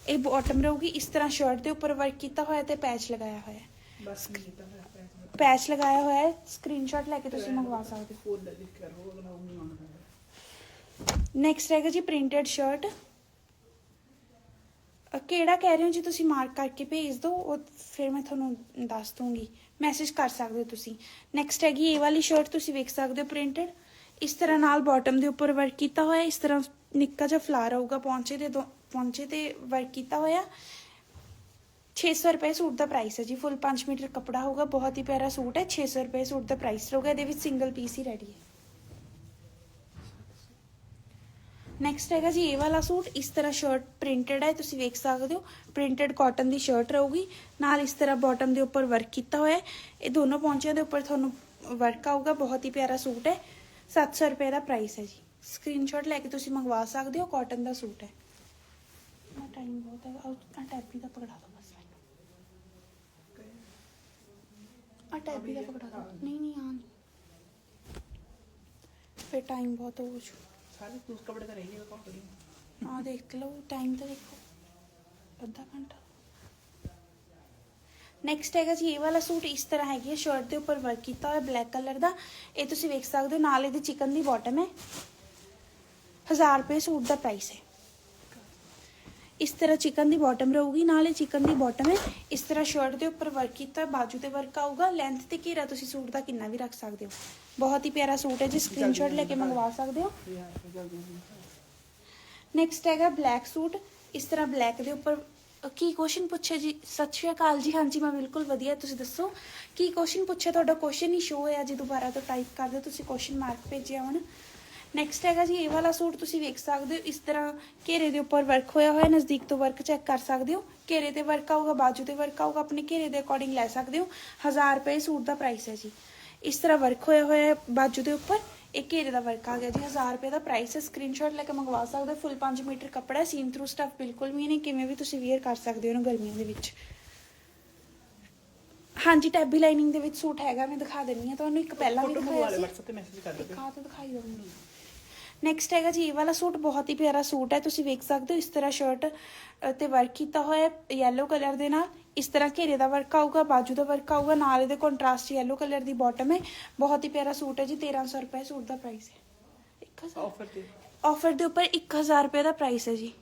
S1: ਇਹ ਬਾਟਮ ਰਹੂਗੀ ਇਸ ਤਰ੍ਹਾਂ ਸ਼ਰਟ ਦੇ ਉੱਪਰ ਵਰਕ ਕੀਤਾ ਹੋਇਆ ਤੇ ਪੈਚ ਲਗਾਇਆ ਹੋਇਆ ਹੈ। ਪੈਚ ਲਗਾਇਆ। ਹੋਇਆ ਹੈ ਸਕਰੀਨਸ਼ਾਟ ਲੈ ਕੇ ਤੁਸੀਂ ਮੰਗਵਾ ਸਕਦੇ ਹੋ। ਨੈਕਸਟ ਹੈਗਾ ਜੀ ਪ੍ਰਿੰਟਡ ਸ਼ਰਟ ਕਿਹੜਾ ਕਹਿ ਰਹੇ ਹੋ? ਜੀ ਤੁਸੀਂ ਮਾਰਕ ਕਰਕੇ ਭੇਜ ਦਿਓ ਉਹ ਫਿਰ ਮੈਂ ਤੁਹਾਨੂੰ ਦੱਸ ਦੂੰਗੀ। ਮੈਸੇਜ ਕਰ ਸਕਦੇ ਹੋ ਤੁਸੀਂ। ਨੈਕਸਟ ਹੈਗੀ ਇਹ ਵਾਲੀ ਸ਼ਰਟ ਤੁਸੀਂ ਵੇਖ ਸਕਦੇ ਹੋ ਪ੍ਰਿੰਟਡ ਇਸ ਤਰ੍ਹਾਂ ਨਾਲ ਬਾਟਮ ਦੇ ਉੱਪਰ ਵਰਕ ਕੀਤਾ ਹੋਇਆ ਇਸ ਤਰ੍ਹਾਂ ਨਿੱਕਾ ਜਿਹਾ ਫਲਾਰ ਆਊਗਾ, ਪੌਂਚੇ ਦੇ ਦੋ, ਪੌਂਚੇ ਤੇ ਵਰਕ ਕੀਤਾ ਹੋਇਆ। 600 ਰੁਪਏ ਸੂਟ ਦਾ ਪ੍ਰਾਈਸ ਹੈ ਜੀ। ਫੁੱਲ 5 ਮੀਟਰ ਕੱਪੜਾ ਹੋਊਗਾ, ਬਹੁਤ ਹੀ ਪਿਆਰਾ ਸੂਟ ਹੈ। 600 ਰੁਪਏ ਸੂਟ ਦਾ ਪ੍ਰਾਈਸ ਰਹੂਗਾ। ਇਹਦੇ ਵਿੱਚ ਸਿੰਗਲ ਪੀਸ ਹੀ ਰੈਡੀ ਹੈ। ਨੈਕਸਟ ਹੈਗਾ ਜੀ, ਇਹ ਵਾਲਾ ਸੂਟ ਇਸ ਤਰ੍ਹਾਂ ਸ਼ਰਟ ਪ੍ਰਿੰਟਡ ਹੈ, ਤੁਸੀਂ ਵੇਖ ਸਕਦੇ ਹੋ। ਪ੍ਰਿੰਟਡ ਕਾਟਨ ਦੀ ਸ਼ਰਟ ਰਹੂਗੀ। ਨਾਲ ਇਸ ਤਰ੍ਹਾਂ ਬਾਟਮ ਦੇ ਉੱਪਰ ਵਰਕ ਕੀਤਾ ਹੋਇਆ ਹੈ। ਇਹ ਦੋਨੋਂ ਪੌਂਚਿਆਂ ਦੇ ਉੱਪਰ ਤੁਹਾਨੂੰ ਵਰਕ ਆਊਗਾ, ਬਹੁਤ ਹੀ ਪਿਆਰਾ ਸੂਟ ਹੈ। 700 ਰੁਪਏ ਦਾ ਪ੍ਰਾਈਸ ਹੈ ਜੀ। ਸਕਰੀਨਸ਼ਾਟ ਲੈ ਕੇ ਤੁਸੀਂ ਮੰਗਵਾ ਸਕਦੇ ਹੋ ਕਾਟਨ ਦਾ ਸੂਟ ਹੈ। ਨਾ ਟਾਈਮ ਬਹੁਤ ਹੈ ਆ ਟੈਬੀ ਦਾ ਪਕੜਾ ਦੋ ਬਸ ਮੈਨੂੰ। ਆ ਟੈਬੀ ਦਾ ਪਕੜਾ ਦੋ ਨਹੀਂ ਨਹੀਂ ਆ ਨਹੀਂ। ਫਿਰ ਟਾਈਮ ਬਹੁਤ ਹੋ ਜੂ
S2: ਸਾਰੇ ਕੁਝ ਕੱਪੜੇ ਤਾਂ ਰਹੀ ਹੈ ਕੌਣ ਕਰੀ
S1: ਆ ਦੇਖ ਲਓ ਟਾਈਮ ਤਾਂ ਦੇਖੋ। ਅੱਧਾ ਘੰਟਾ। ਨੈਕਸਟ ਹੈਗਾ ਜੀ, ਇਹ ਵਾਲਾ ਸੂਟ ਇਸ ਤਰ੍ਹਾਂ ਹੈਗੀ ਹੈ ਸ਼ਰਟ ਦੇ ਉੱਪਰ ਵਰਕ ਕੀਤਾ ਹੋਇਆ ਬਲੈਕ ਕਲਰ ਦਾ। ਇਹ ਤੁਸੀਂ ਵੇਖ ਸਕਦੇ ਹੋ, ਨਾਲ ਇਹਦੇ ਚਿਕਨ ਦੀ ਬਾਟਮ ਹੈ। 1000 ਰੁਪਏ ਸੂਟ ਦਾ ਪ੍ਰਾਈਸ ਹੈ। ਇਸ ਤਰ੍ਹਾਂ ਚਿਕਨ ਦੀ ਬਾਟਮ ਰਹੂਗੀ ਨਾਲ ਚਿਕਨ ਦੀ ਬਾਟਮ ਹੈ। ਇਸ ਤਰ੍ਹਾਂ ਸ਼ਰਟ ਦੇ ਉੱਪਰ ਵਰਕ ਕੀਤਾ ਬਾਜੂ ਤੇ ਵਰਕ ਆਊਗਾ। ਲੈਂਥ ਤੇ ਘੇਰਾ ਤੁਸੀਂ ਸੂਟ ਦਾ ਕਿੰਨਾ ਵੀ ਰੱਖ ਸਕਦੇ ਹੋ। ਬਹੁਤ ਹੀ ਪਿਆਰਾ ਸੂਟ ਹੈ ਜੀ ਸਕਰੀਨਸ਼ਾਟ ਲੈ ਕੇ ਮੰਗਵਾ ਸਕਦੇ ਹੋ। ਨੈਕਸਟ ਹੈਗਾ ਬਲੈਕ ਸੂਟ ਇਸ ਤਰ੍ਹਾਂ ਬਲੈਕ ਦੇ ਉੱਪਰ ਕੀ ਕੁਐਸਚਨ ਪੁੱਛਿਆ ਜੀ? ਸਤਿ ਸ਼੍ਰੀ ਅਕਾਲ ਜੀ। ਹਾਂਜੀ ਮੈਂ ਬਿਲਕੁਲ ਵਧੀਆ। ਤੁਸੀਂ ਦੱਸੋ ਕੀ ਕੁਐਸਚਨ ਪੁੱਛਿਆ? ਤੁਹਾਡਾ ਕੁਐਸਚਨ ਹੀ ਸ਼ੋ ਹੋਇਆ ਜੀ ਦੁਬਾਰਾ ਤੋਂ ਟਾਈਪ ਕਰ ਦਿਓ ਤੁਸੀਂ ਕੁਐਸਚਨ ਮਾਰਕ ਭੇਜਿਆ ਹੁਣ। ਨੈਕਸਟ ਹੈਗਾ ਜੀ ਇਹ ਵਾਲਾ ਸੂਟ ਤੁਸੀਂ ਵੇਖ ਸਕਦੇ ਹੋ ਇਸ ਤਰ੍ਹਾਂ ਘੇਰੇ ਦੇ ਉੱਪਰ ਵਰਕ ਹੋਇਆ ਹੋਇਆ ਨਜ਼ਦੀਕ ਤੋਂ ਵਰਕ ਚੈੱਕ ਕਰ ਸਕਦੇ ਹੋ। ਘੇਰੇ ਤੇ ਵਰਕ ਆਊਗਾ ਬਾਜੂ ਤੇ ਵਰਕ ਆਊਗਾ ਆਪਣੇ ਘੇਰੇ ਦੇ ਅਕੋਰਡਿੰਗ ਲੈ ਸਕਦੇ ਹੋ। 1000 ਰੁਪਏ ਸੂਟ ਦਾ ਪ੍ਰਾਈਸ ਹੈ ਜੀ। ਇਸ ਤਰ੍ਹਾਂ ਵਰਕ ਹੋਇਆ ਹੋਇਆ ਹੈ ਬਾਜੂ ਦੇ ਉੱਪਰ ਇਹ ਘੇਰੇ ਦਾ ਵਰਕ ਆ ਗਿਆ ਜੀ। 1000 ਰੁਪਏ ਦਾ ਪ੍ਰਾਈਸ ਹੈ ਸਕਰੀਨਸ਼ਾਟ ਲੈ ਕੇ ਮੰਗਵਾ ਸਕਦੇ ਹੋ ਫੁੱਲ 5 ਮੀਟਰ ਕੱਪੜਾ ਸੀਨ ਥਰੂ ਸਟਫ ਬਿਲਕੁਲ ਵੀ ਨਹੀਂ ਕਿਵੇਂ ਵੀ ਤੁਸੀਂ ਵੇਅਰ ਕਰ ਸਕਦੇ ਹੋ ਇਹਨੂੰ ਗਰਮੀਆਂ ਦੇ ਵਿੱਚ। ਹਾਂਜੀ ਟੈਬੀ ਲਾਈਨਿੰਗ ਦੇ ਵਿੱਚ ਸੂਟ ਹੈਗਾ ਮੈਂ ਦਿਖਾ ਦਿੰਨੀ ਆ ਤੁਹਾਨੂੰ ਇੱਕ ਪਹਿਲਾਂ ਵੀ ਦਿਖਾਇਆ ਸੀ।
S2: WhatsApp ਤੇ ਮੈਸੇਜ ਕਰ ਦੇ
S1: ਦਿਖਾ ਤਾਂ ਦਿਖਾਈ ਦਊਂਗੀ ਨੈਕਸਟ ਹੈਗਾ ਜੀ ਇਹ ਵਾਲਾ ਸੂਟ ਬਹੁਤ ਹੀ ਪਿਆਰਾ ਸੂਟ ਹੈ। ਤੁਸੀਂ ਵੇਖ ਸਕਦੇ ਹੋ ਇਸ ਤਰ੍ਹਾਂ ਸ਼ਰਟ ਤੇ ਵਰਕ ਕੀਤਾ ਹੋਇਆ ਹੈ ਯੈਲੋ ਕਲਰ ਦੇ ਨਾਲ। ਇਸ ਤਰ੍ਹਾਂ ਘੇਰੇ ਦਾ ਵਰਕ ਆਊਗਾ ਬਾਜੂ ਦਾ ਵਰਕ ਆਊਗਾ ਨਾਲ ਇਹਦੇ ਕੰਟਰਾਸਟ ਯੈਲੋ ਕਲਰ ਦੀ ਬਾਟਮ ਹੈ। ਬਹੁਤ ਹੀ ਪਿਆਰਾ ਸੂਟ ਹੈ ਜੀ 1300 ਰੁਪਏ ਸੂਟ ਦਾ ਪ੍ਰਾਈਸ ਹੈ। 1000
S2: ਆਫਰ ਤੇ।
S1: ਆਫਰ ਦੇ ਉੱਪਰ 1000 ਰੁਪਏ ਦਾ ਪ੍ਰਾਈਸ ਹੈ ਜੀ।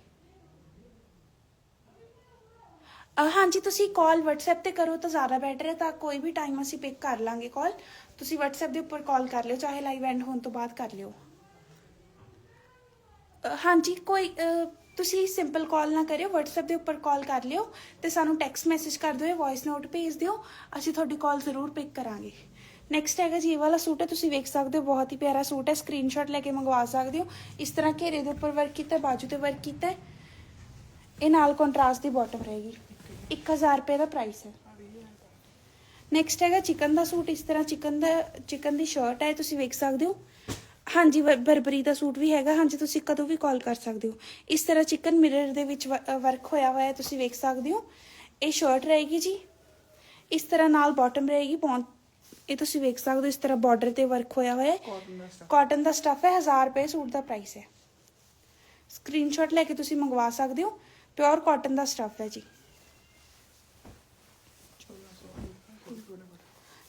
S1: ਹਾਂਜੀ ਤੁਸੀਂ ਕਾਲ WhatsApp ਤੇ ਕਰੋ ਤਾਂ ਜ਼ਿਆਦਾ ਬੈਟਰ ਹੈ ਤਾਂ ਕੋਈ ਵੀ ਟਾਈਮ ਅਸੀਂ ਪਿਕ ਕਰ ਲਾਂਗੇ ਕਾਲ ਤੁਸੀਂ WhatsApp ਦੇ ਉੱਪਰ ਕਾਲ ਕਰ ਲਿਓ ਚਾਹੇ ਲਾਈਵ ਐਂਡ ਹੋਣ ਤੋਂ ਬਾਅਦ ਕਰ ਲਿਓ। ਅਹ ਹਾਂਜੀ, ਕੋਈ, ਅਹ, ਤੁਸੀਂ ਸਿੰਪਲ ਕਾਲ ਨਾ ਕਰਿਓ, WhatsApp ਦੇ ਉੱਪਰ ਕਾਲ ਕਰ ਲਿਓ ਤੇ ਸਾਨੂੰ ਟੈਕਸਟ ਮੈਸੇਜ ਕਰ ਦਿਓ ਵੌਇਸ ਨੋਟ ਭੇਜ ਦਿਓ, ਅਸੀਂ ਤੁਹਾਡੀ ਕਾਲ ਜ਼ਰੂਰ ਪਿਕ ਕਰਾਂਗੇ। ਨੈਕਸਟ ਹੈਗਾ ਜੀ, ਇਹ ਵਾਲਾ ਸੂਟ ਹੈ, ਤੁਸੀਂ ਵੇਖ ਸਕਦੇ ਹੋ, ਬਹੁਤ ਹੀ ਪਿਆਰਾ ਸੂਟ ਹੈ ਸਕਰੀਨਸ਼ਾਟ ਲੈ ਕੇ ਮੰਗਵਾ ਸਕਦੇ ਹੋ। ਇਸ ਤਰ੍ਹਾਂ ਘੇਰੇ ਦੇ ਉੱਪਰ ਵਰਕ ਕੀਤਾ, ਬਾਜੂ ਤੇ ਵਰਕ ਕੀਤਾ ਹੈ। ਇਹ ਨਾਲ ਕੰਟਰਾਸਟ ਦੀ ਬਾਟਮ ਰਹੇਗੀ। 1000 ਰੁਪਏ ਦਾ ਪ੍ਰਾਈਸ ਹੈ। ਨੈਕਸਟ ਹੈਗਾ, ਚਿਕਨ ਦਾ ਸੂਟ, ਇਸ ਤਰ੍ਹਾਂ ਚਿਕਨ ਦਾ, ਚਿਕਨ ਦੀ ਸ਼ਰਟ ਹੈ, ਤੁਸੀਂ ਵੇਖ ਸਕਦੇ ਹੋ। ਹਾਂਜੀ ਬਰਬਰੀ ਦਾ ਸੂਟ ਵੀ ਹੈਗਾ। ਹਾਂਜੀ ਤੁਸੀਂ ਕਦੋਂ ਵੀ ਕਾਲ ਕਰ ਸਕਦੇ ਹੋ। ਇਸ ਤਰ੍ਹਾਂ ਚਿਕਨ ਮਿਰਰ ਦੇ ਵਿੱਚ ਵਰਕ ਹੋਇਆ ਹੋਇਆ ਹੈ ਤੁਸੀਂ ਵੇਖ ਸਕਦੇ ਹੋ। ਇਹ ਸ਼ਰਟ ਰਹੇਗੀ ਜੀ। ਇਸ ਤਰ੍ਹਾਂ ਨਾਲ ਬਾਟਮ ਰਹੇਗੀ ਪੌਂ ਇਹ ਤੁਸੀਂ ਵੇਖ ਸਕਦੇ ਹੋ ਇਸ ਤਰ੍ਹਾਂ ਬਾਰਡਰ ਤੇ ਵਰਕ ਹੋਇਆ ਹੋਇਆ ਹੈ।
S2: ਕਾਟਨ ਦਾ ਸਟਫ
S1: ਹੈ 1000 ਰੁਪਏ ਸੂਟ ਦਾ ਪ੍ਰਾਈਸ ਹੈ। ਸਕਰੀਨਸ਼ਾਟ ਲੈ ਕੇ ਤੁਸੀਂ ਮੰਗਵਾ ਸਕਦੇ ਹੋ। ਪਿਓਰ ਕਾਟਨ ਦਾ ਸਟਫ ਹੈ ਜੀ।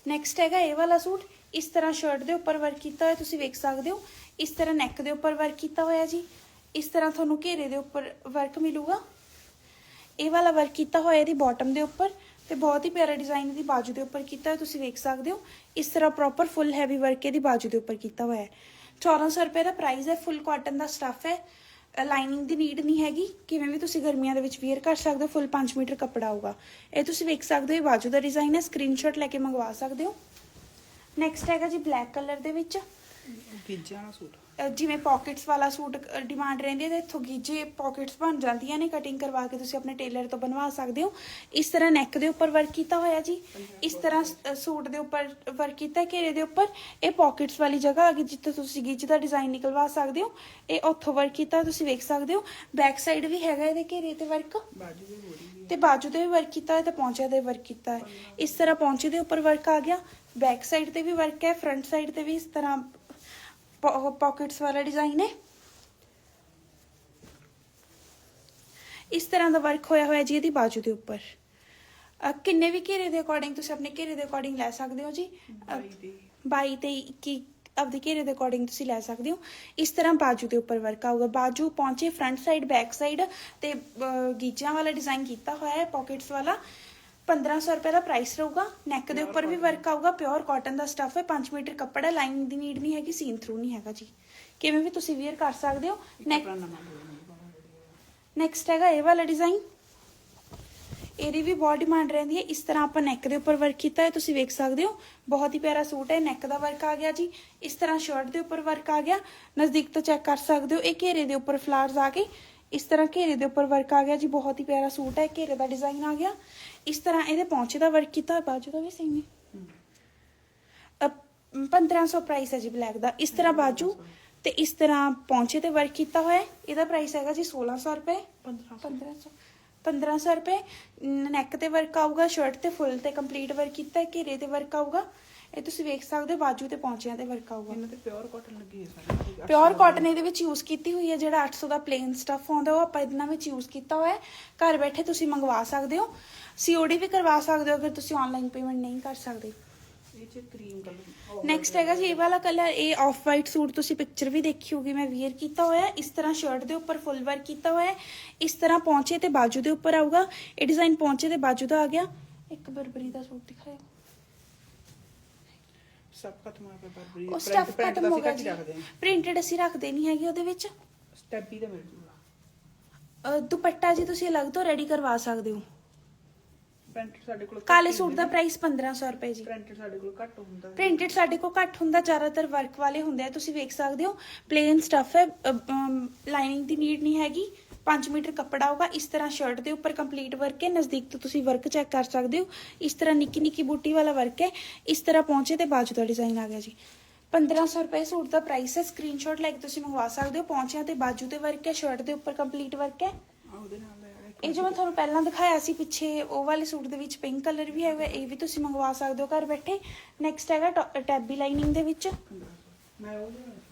S1: ਨੈਕਸਟ ਹੈਗਾ ਇਹ ਵਾਲਾ ਸੂਟ। ਇਸ ਤਰ੍ਹਾਂ ਸ਼ਰਟ ਦੇ ਉੱਪਰ ਵਰਕ ਕੀਤਾ ਹੋਇਆ, ਤੁਸੀਂ ਵੇਖ ਸਕਦੇ ਹੋ। ਇਸ ਤਰ੍ਹਾਂ ਨੈਕ ਦੇ ਉੱਪਰ ਵਰਕ ਕੀਤਾ ਹੋਇਆ ਜੀ। ਇਸ ਤਰ੍ਹਾਂ ਤੁਹਾਨੂੰ ਘੇਰੇ ਦੇ ਉੱਪਰ ਵਰਕ ਮਿਲੂਗਾ। ਇਹ ਵਾਲਾ ਵਰਕ ਕੀਤਾ ਹੋਇਆ ਇਹਦੀ ਬਾਟਮ ਦੇ ਉੱਪਰ ਤੇ ਬਹੁਤ ਹੀ ਪਿਆਰਾ ਡਿਜ਼ਾਈਨ ਇਹਦੀ ਬਾਜੂ ਦੇ ਉੱਪਰ ਕੀਤਾ ਹੋਇਆ, ਤੁਸੀਂ ਵੇਖ ਸਕਦੇ ਹੋ। ਇਸ ਤਰ੍ਹਾਂ ਪ੍ਰੋਪਰ ਫੁੱਲ ਹੈਵੀ ਵਰਕ ਇਹਦੀ ਬਾਜੂ ਦੇ ਉੱਪਰ ਕੀਤਾ ਹੋਇਆ ਹੈ। 1400 ਰੁਪਏ ਦਾ ਪ੍ਰਾਈਸ ਹੈ ਫੁੱਲ ਕਾਟਨ ਦਾ ਸਟੱਫ ਹੈ। ਲਾਈਨਿੰਗ ਦੀ ਨੀਡ ਨਹੀਂ ਹੈਗੀ। ਕਿਵੇਂ ਵੀ ਤੁਸੀਂ ਗਰਮੀਆਂ ਦੇ ਵਿੱਚ ਵੇਅਰ ਕਰ ਸਕਦੇ ਹੋ ਫੁੱਲ 5 ਮੀਟਰ ਕੱਪੜਾ ਹੋਊਗਾ ਇਹ ਤੁਸੀਂ ਵੇਖ ਸਕਦੇ ਹੋ, ਇਹ ਬਾਜੂ ਦਾ ਡਿਜ਼ਾਈਨ ਹੈ। ਸਕਰੀਨਸ਼ਾਟ ਲੈ ਕੇ ਮੰਗਵਾ ਸਕਦੇ ਹੋ। ਨੈਕਸਟ ਹੈਗਾ ਜੀ ਬਲੈਕ ਕਲਰ ਦੇ ਵਿੱਚ।
S2: ਗਿੱਜਿਆ ਵਾਲਾ ਸੂਟ।
S1: ਅਹ ਜਿਵੇਂ ਪਾਕਟਸ ਵਾਲਾ ਸੂਟ ਡਿਮਾਂਡ ਰਹਿੰਦੀ ਹੈ ਤੇ ਇੱਥੋਂ ਗੀਜੇ ਪਾਕਟਸ ਬਣ ਜਾਂਦੀਆਂ ਨੇ ਕਟਿੰਗ ਕਰਵਾ ਕੇ ਤੁਸੀਂ ਆਪਣੇ ਟੇਲਰ ਤੋਂ ਬਣਵਾ ਸਕਦੇ ਹੋ। ਇਸ ਤਰ੍ਹਾਂ ਨੈਕ ਦੇ ਉੱਪਰ ਵਰਕ ਕੀਤਾ ਹੋਇਆ ਜੀ। ਇਸ ਤਰ੍ਹਾਂ ਸ- ਸੂਟ ਦੇ ਉੱਪਰ ਵਰਕ ਕੀਤਾ ਹੈ, ਘੇਰੇ ਦੇ ਉੱਪਰ। ਇਹ ਪਾਕਟਸ ਵਾਲੀ ਜਗ੍ਹਾ ਆ ਗਈ ਜਿੱਥੇ ਤੁਸੀਂ ਗਿੱਜ ਦਾ ਡਿਜ਼ਾਈਨ ਨਿਕਲਵਾ ਸਕਦੇ ਹੋ। ਇਹ ਉੱਥੋਂ ਵਰਕ ਕੀਤਾ ਤੁਸੀਂ ਵੇਖ ਸਕਦੇ ਹੋ। ਬੈਕ ਸਾਈਡ ਵੀ ਹੈਗਾ ਇਹਦੇ ਘੇਰੇ ਤੇ ਵਰਕ
S2: ਬਾਜੂ ਬੋਰੀ ਵੀ
S1: ਤੇ ਬਾਜੂ ਤੇ ਵੀ ਵਰਕ ਕੀਤਾ ਹੈ ਤੇ ਪੌਂਚੇ ਤੇ ਵਰਕ ਕੀਤਾ ਹੈ ਇਸ ਤਰ੍ਹਾਂ ਪੌਂਚੇ ਦੇ ਉੱਪਰ ਵਰਕ ਆ ਗਿਆ। ਬੈਕ ਸਾਈਡ ਤੇ ਵੀ ਵਰਕ ਹੈ ਫਰੰਟ ਸਾਈਡ ਤੇ ਵੀ ਇਸ ਤਰ੍ਹਾਂ ਪਾਕਟਸ ਵਾਲਾ ਡਿਜ਼ਾਈਨ ਹੈ। ਇਸ ਤਰ੍ਹਾਂ ਦਾ ਵਰਕ ਹੋਇਆ ਹੋਇਆ ਜੀ ਇਹਦੀ ਬਾਜੂ ਦੇ ਉੱਪਰ। ਕਿੰਨੇ ਵੀ ਘੇਰੇ ਦੇ ਅਕੋਰਡਿੰਗ ਤੁਸੀਂ ਆਪਣੇ ਘੇਰੇ ਦੇ ਅਕੋਰਡਿੰਗ ਲੈ ਸਕਦੇ ਹੋ ਜੀ? ਅਹ
S2: ਬਾਈ ਦੀ
S1: 22 ਤੇ 21 ਆਪਦੇ ਘੇਰੇ ਦੇ ਅਕੋਰਡਿੰਗ ਤੁਸੀਂ ਲੈ ਸਕਦੇ ਹੋ। ਇਸ ਤਰ੍ਹਾਂ ਬਾਜੂ ਦੇ ਉੱਪਰ ਵਰਕ ਆਊਗਾ। ਬਾਜੂ ਪਹੁੰਚੇ ਫਰੰਟ ਸਾਈਡ ਬੈਕ ਸਾਈਡ ਤੇ ਗੀਚਿਆਂ ਵਾਲਾ ਡਿਜ਼ਾਈਨ ਕੀਤਾ ਹੋਇਆ ਹੈ ਪਾਕਟਸ ਵਾਲਾ। 1500 ਰੁਪਏ ਦਾ ਪ੍ਰਾਈਸ ਰਹੂਗਾ। ਨੈਕ ਦੇ ਉੱਪਰ ਵੀ ਵਰਕ ਆਊਗਾ ਪਿਓਰ ਕਾਟਨ ਦਾ ਸਟਫ ਹੈ। 5 ਮੀਟਰ ਕੱਪੜਾ ਲਾਈਨਿੰਗ ਦੀ ਨੀਡ ਨਹੀਂ ਹੈਗੀ ਸੀਨ ਥਰੂ ਨਹੀਂ ਹੈਗਾ ਜੀ। ਕਿਵੇਂ ਵੀ ਤੁਸੀਂ ਵੇਅਰ ਕਰ ਸਕਦੇ ਹੋ। ਨੈਕ ਨੈਕਸਟ ਹੈਗਾ ਇਹ ਵਾਲਾ ਡਿਜ਼ਾਈਨ ਇਹਦੀ ਵੀ ਬਹੁਤ ਡਿਮਾਂਡ ਰਹਿੰਦੀ ਹੈ। ਇਸ ਤਰ੍ਹਾਂ ਆਪਾਂ ਨੈਕ ਦੇ ਉੱਪਰ ਵਰਕ ਕੀਤਾ ਹੈ ਤੁਸੀਂ ਵੇਖ ਸਕਦੇ ਹੋ। ਬਹੁਤ ਹੀ ਪਿਆਰਾ ਸੂਟ ਹੈ ਨੈਕ ਦਾ ਵਰਕ ਆ ਗਿਆ ਜੀ। ਇਸ ਤਰ੍ਹਾਂ ਸ਼ਰਟ ਦੇ ਉੱਪਰ ਵਰਕ ਆ ਗਿਆ। ਨਜ਼ਦੀਕ ਤੋਂ ਚੈੱਕ ਕਰ ਸਕਦੇ ਹੋ ਇਹ ਘੇਰੇ ਦੇ ਉੱਪਰ ਫਲਾਵਰਸ ਆ ਗਏ ਇਸ ਤਰ੍ਹਾਂ ਘੇਰੇ ਦੇ ਉੱਪਰ ਵਰਕ ਆ ਗਿਆ ਜੀ ਬਹੁਤ ਹੀ ਪਿਆਰਾ ਸੂਟ ਹੈ ਘੇਰੇ ਦਾ ਡਿਜ਼ਾਈਨ ਆ ਗਿਆ। ਇਸ ਤਰ੍ਹਾਂ ਇਹਦੇ ਪੌਂਚੇ ਦਾ ਵਰਕ ਕੀਤਾ ਬਾਜੂ ਦਾ ਵੀ ਸੇਮ ਹੈ। ਅਹ 1500 ਪ੍ਰਾਈਸ ਹੈ ਜੀ ਬਲੈਕ ਦਾ। ਇਸ ਤਰ੍ਹਾਂ ਬਾਜੂ ਤੇ ਇਸ ਤਰ੍ਹਾਂ ਪੌਂਚੇ ਤੇ ਵਰਕ ਕੀਤਾ ਹੋਇਆ ਇਹਦਾ ਪ੍ਰਾਈਸ ਹੈਗਾ ਜੀ 1600 ਰੁਪਏ। 1500 1500 ਰੁਪਏ। ਨੈਕ ਤੇ ਵਰਕ ਆਊਗਾ ਸ਼ਰਟ ਤੇ ਫੁੱਲ ਤੇ ਕੰਪਲੀਟ ਵਰਕ ਕੀਤਾ ਹੈ ਘੇਰੇ ਤੇ ਵਰਕ ਆਊਗਾ। ਇਹ ਤੁਸੀਂ ਵੇਖ ਸਕਦੇ ਹੋ ਬਾਜੂ ਤੇ ਪੌਂਚਿਆਂ ਤੇ ਵਰਕ ਆਊਗਾ
S2: ਇਹਨਾਂ ਤੇ ਪਿਓਰ ਕਾਟਨ ਲੱਗੀ ਹੈ ਸਾਰੇ
S1: ਪਿਓਰ ਕਾਟਨ ਇਹਦੇ ਵਿੱਚ ਯੂਜ਼ ਕੀਤੀ ਹੋਈ ਹੈ ਜਿਹੜਾ 800 ਦਾ ਪਲੇਨ ਸਟਫ ਆਉਂਦਾ ਉਹ ਆਪਾਂ ਇਹਨਾਂ ਵਿੱਚ ਯੂਜ਼ ਕੀਤਾ ਹੋਇਆ ਹੈ। ਘਰ ਬੈਠੇ ਤੁਸੀਂ ਮੰਗਵਾ ਸਕਦੇ ਹੋ। ਸੀਓਡੀ ਵੀ ਕਰਵਾ ਸਕਦੇ ਹੋ ਅਗਰ ਤੁਸੀਂ ਆਨਲਾਈਨ ਪੇਮੈਂਟ ਨਹੀਂ ਕਰ ਸਕਦੇ।
S2: ਇਹ ਚ ਕਰੀਮ ਕਲਰ
S1: ਨੈਕਸਟ ਹੈਗਾ ਜੀ ਇਹ ਵਾਲਾ ਕਲਰ ਇਹ ਆਫ ਵਾਈਟ ਸੂਟ ਤੁਸੀਂ ਪਿਕਚਰ ਵੀ ਦੇਖੀ ਹੋਗੀ ਮੈਂ ਵੇਅਰ ਕੀਤਾ ਹੋਇਆ। ਇਸ ਤਰ੍ਹਾਂ ਸ਼ਰਟ ਦੇ ਉੱਪਰ ਫੁੱਲ ਵਰਕ ਕੀਤਾ ਹੋਇਆ ਇਸ ਤਰ੍ਹਾਂ ਪੌਂਚੇ ਤੇ ਬਾਜੂ ਦੇ ਉੱਪਰ ਆਊਗਾ। ਇਹ ਡਿਜ਼ਾਈਨ ਪੌਂਚੇ ਤੇ ਬਾਜੂ ਦਾ ਆ ਗਿਆ। ਇੱਕ ਬਰਬਰੀ ਦਾ ਸੂਟ ਦਿਖਾਓ
S2: ਸਭ ਖਤਮ ਹੋਇਆ ਪਿਆ ਬਰਬਰੀ
S1: ਉਹ ਸਟਫ ਖਤਮ ਹੋ ਗਿਆ ਜੀ।
S2: ਰੱਖਦੇ
S1: ਪ੍ਰਿੰਟਡ ਅਸੀਂ ਰੱਖਦੇ ਨਹੀਂ ਹੈਗੇ ਉਹਦੇ ਵਿੱਚ।
S2: ਸਟੈਪੀ ਦਾ ਮਿਲ ਜੂਗਾ।
S1: ਅਹ ਦੁਪੱਟਾ ਜੀ ਤੁਸੀਂ ਅਲੱਗ ਤੋਂ ਰੈਡੀ ਕਰਵਾ ਸਕਦੇ ਹੋ।
S2: ਪ੍ਰਿੰਟਡ ਸਾਡੇ ਕੋਲ
S1: ਕਾਲੇ ਸੂਟ ਦਾ ਪ੍ਰਾਈਸ 1500 ਰੁਪਏ ਜੀ।
S2: ਪ੍ਰਿੰਟਡ ਸਾਡੇ ਕੋਲ ਘੱਟ ਹੁੰਦਾ ਹੈ।
S1: ਪ੍ਰਿੰਟਡ ਸਾਡੇ ਕੋਲ ਘੱਟ ਹੁੰਦਾ ਜ਼ਿਆਦਾਤਰ ਵਰਕ ਵਾਲੇ ਹੁੰਦੇ ਆ। ਤੁਸੀਂ ਵੇਖ ਸਕਦੇ ਹੋ ਪਲੇਨ ਸਟਫ ਹੈ। ਲਾਈਨਿੰਗ ਦੀ ਨੀਡ ਨਹੀਂ ਹੈਗੀ। 5 ਮੀਟਰ ਕੱਪੜਾ ਹੋਗਾ ਇਸ ਤਰ੍ਹਾਂ ਸ਼ਰਟ ਦੇ ਉੱਪਰ ਕੰਪਲੀਟ ਵਰਕ ਹੈ ਨਜ਼ਦੀਕ ਤੋਂ ਤੁਸੀਂ ਵਰਕ ਚੈੱਕ ਕਰ ਸਕਦੇ ਹੋ। ਇਸ ਤਰ੍ਹਾਂ ਨਿੱਕੀ ਨਿੱਕੀ ਬੂਟੀ ਵਾਲਾ ਵਰਕ ਹੈ ਇਸ ਤਰ੍ਹਾਂ ਪਹੁੰਚੇ ਤੇ ਬਾਜੂ ਦਾ ਡਿਜ਼ਾਈਨ ਆ ਗਿਆ ਜੀ। 1500 ਰੁਪਏ ਸੂਟ ਦਾ ਪ੍ਰਾਈਸ ਹੈ ਸਕਰੀਨਸ਼ਾਟ ਲੈ ਕੇ ਤੁਸੀਂ ਮੰਗਵਾ ਸਕਦੇ ਹੋ ਪਹੁੰਚਿਆਂ ਤੇ ਬਾਜੂ ਤੇ ਵਰਕ ਹੈ ਸ਼ਰਟ ਦੇ ਉੱਪਰ ਕੰਪਲੀਟ ਵਰਕ ਹੈ। ਇਹ ਜੋ ਮੈਂ ਤੁਹਾਨੂੰ ਪਹਿਲਾਂ ਦਿਖਾਇਆ ਸੀ ਪਿੱਛੇ ਉਹ ਵਾਲੇ ਸੂਟ ਦੇ ਵਿੱਚ ਪਿੰਕ ਕਲਰ ਵੀ ਹੈਗਾ ਇਹ ਵੀ ਤੁਸੀਂ ਮੰਗਵਾ ਸਕਦੇ ਹੋ ਘਰ ਬੈਠੇ। ਨੈਕਸਟ ਹੈਗਾ ਟੈਬੀ ਲਾਈਨਿੰਗ ਦੇ ਵਿੱਚ।
S2: 1500 ਮੈਂ ਸੋਚਿਆ।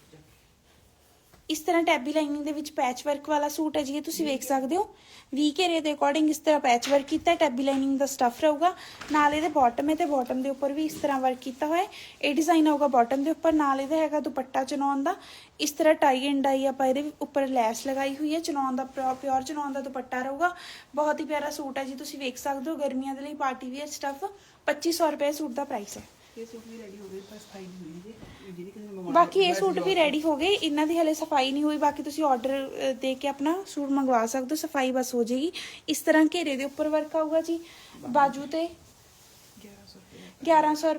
S1: ਇਸ ਤਰ੍ਹਾਂ ਟੈਬੀ ਲਾਈਨਿੰਗ ਦੇ ਵਿੱਚ ਪੈਚ ਵਰਕ ਵਾਲਾ ਸੂਟ ਹੈ ਜੀ, ਇਹ ਤੁਸੀਂ ਵੇਖ ਸਕਦੇ ਹੋ। ਵੀ ਘੇਰੇ ਦੇ ਅਕੋਰਡਿੰਗ ਇਸ ਤਰ੍ਹਾਂ ਪੈਚ ਵਰਕ ਕੀਤਾ, ਟੈਬੀ ਲਾਈਨਿੰਗ ਦਾ ਸਟਫ ਰਹੂਗਾ। ਨਾਲ ਇਹਦੇ ਬਾਟਮ ਹੈ ਤੇ ਬਾਟਮ ਦੇ ਉੱਪਰ ਵੀ ਇਸ ਤਰ੍ਹਾਂ ਵਰਕ ਕੀਤਾ ਹੋਇਆ ਇਹ ਡਿਜ਼ਾਈਨ ਆਊਗਾ ਬਾਟਮ ਦੇ ਉੱਪਰ, ਨਾਲ ਇਹਦਾ ਹੈਗਾ ਦੁਪੱਟਾ ਚਨੌਨ ਦਾ। ਇਸ ਤਰ੍ਹਾਂ ਟਾਈ ਐਂਡ ਡਾਈ ਆਪਾਂ ਇਹਦੇ ਉੱਪਰ ਲੈਸ ਲਗਾਈ ਹੋਈ ਹੈ ਚਨੌਨ ਦਾ ਪਿਓਰ ਚਨੌਨ ਦਾ ਦੁਪੱਟਾ ਰਹੂਗਾ। ਬਹੁਤ ਹੀ ਪਿਆਰਾ ਸੂਟ ਹੈ ਜੀ, ਤੁਸੀਂ ਵੇਖ ਸਕਦੇ ਹੋ ਗਰਮੀਆਂ ਦੇ ਲਈ ਪਾਰਟੀ ਵੇਅਰ ਸਟਫ 2500 ਰੁਪਏ ਸੂਟ ਦਾ ਪ੍ਰਾਈਸ ਹੈ।
S2: ਇਹ ਸੂਟ ਵੀ ਰੈਡੀ ਹੋ ਗਏ ਪਰ ਸਫ਼ਾਈ ਨਹੀਂ ਹੋਈ ਜੀ ਇਹ ਜਿਹੜੀ ਕਿਸੇ ਨੇ ਮੰਗਵਾਉਣਾ
S1: ਬਾਕੀ ਇਹ ਸੂਟ ਵੀ ਰੈਡੀ ਹੋ ਗਏ ਇਹਨਾਂ ਦੀ ਹਲੇ ਸਫ਼ਾਈ ਨਹੀਂ ਹੋਈ। ਬਾਕੀ ਤੁਸੀਂ ਆਰਡਰ ਦੇ ਕੇ ਆਪਣਾ ਸੂਟ ਮੰਗਵਾ ਸਕਦੇ ਹੋ ਸਫ਼ਾਈ ਬਸ ਹੋ ਜਾਏਗੀ। ਇਸ ਤਰ੍ਹਾਂ ਘੇਰੇ ਦੇ ਉੱਪਰ ਵਰਕ ਆਊਗਾ ਜੀ ਬਾਜੂ ਤੇ।
S2: 1100 ਰੁਪਏ
S1: 1100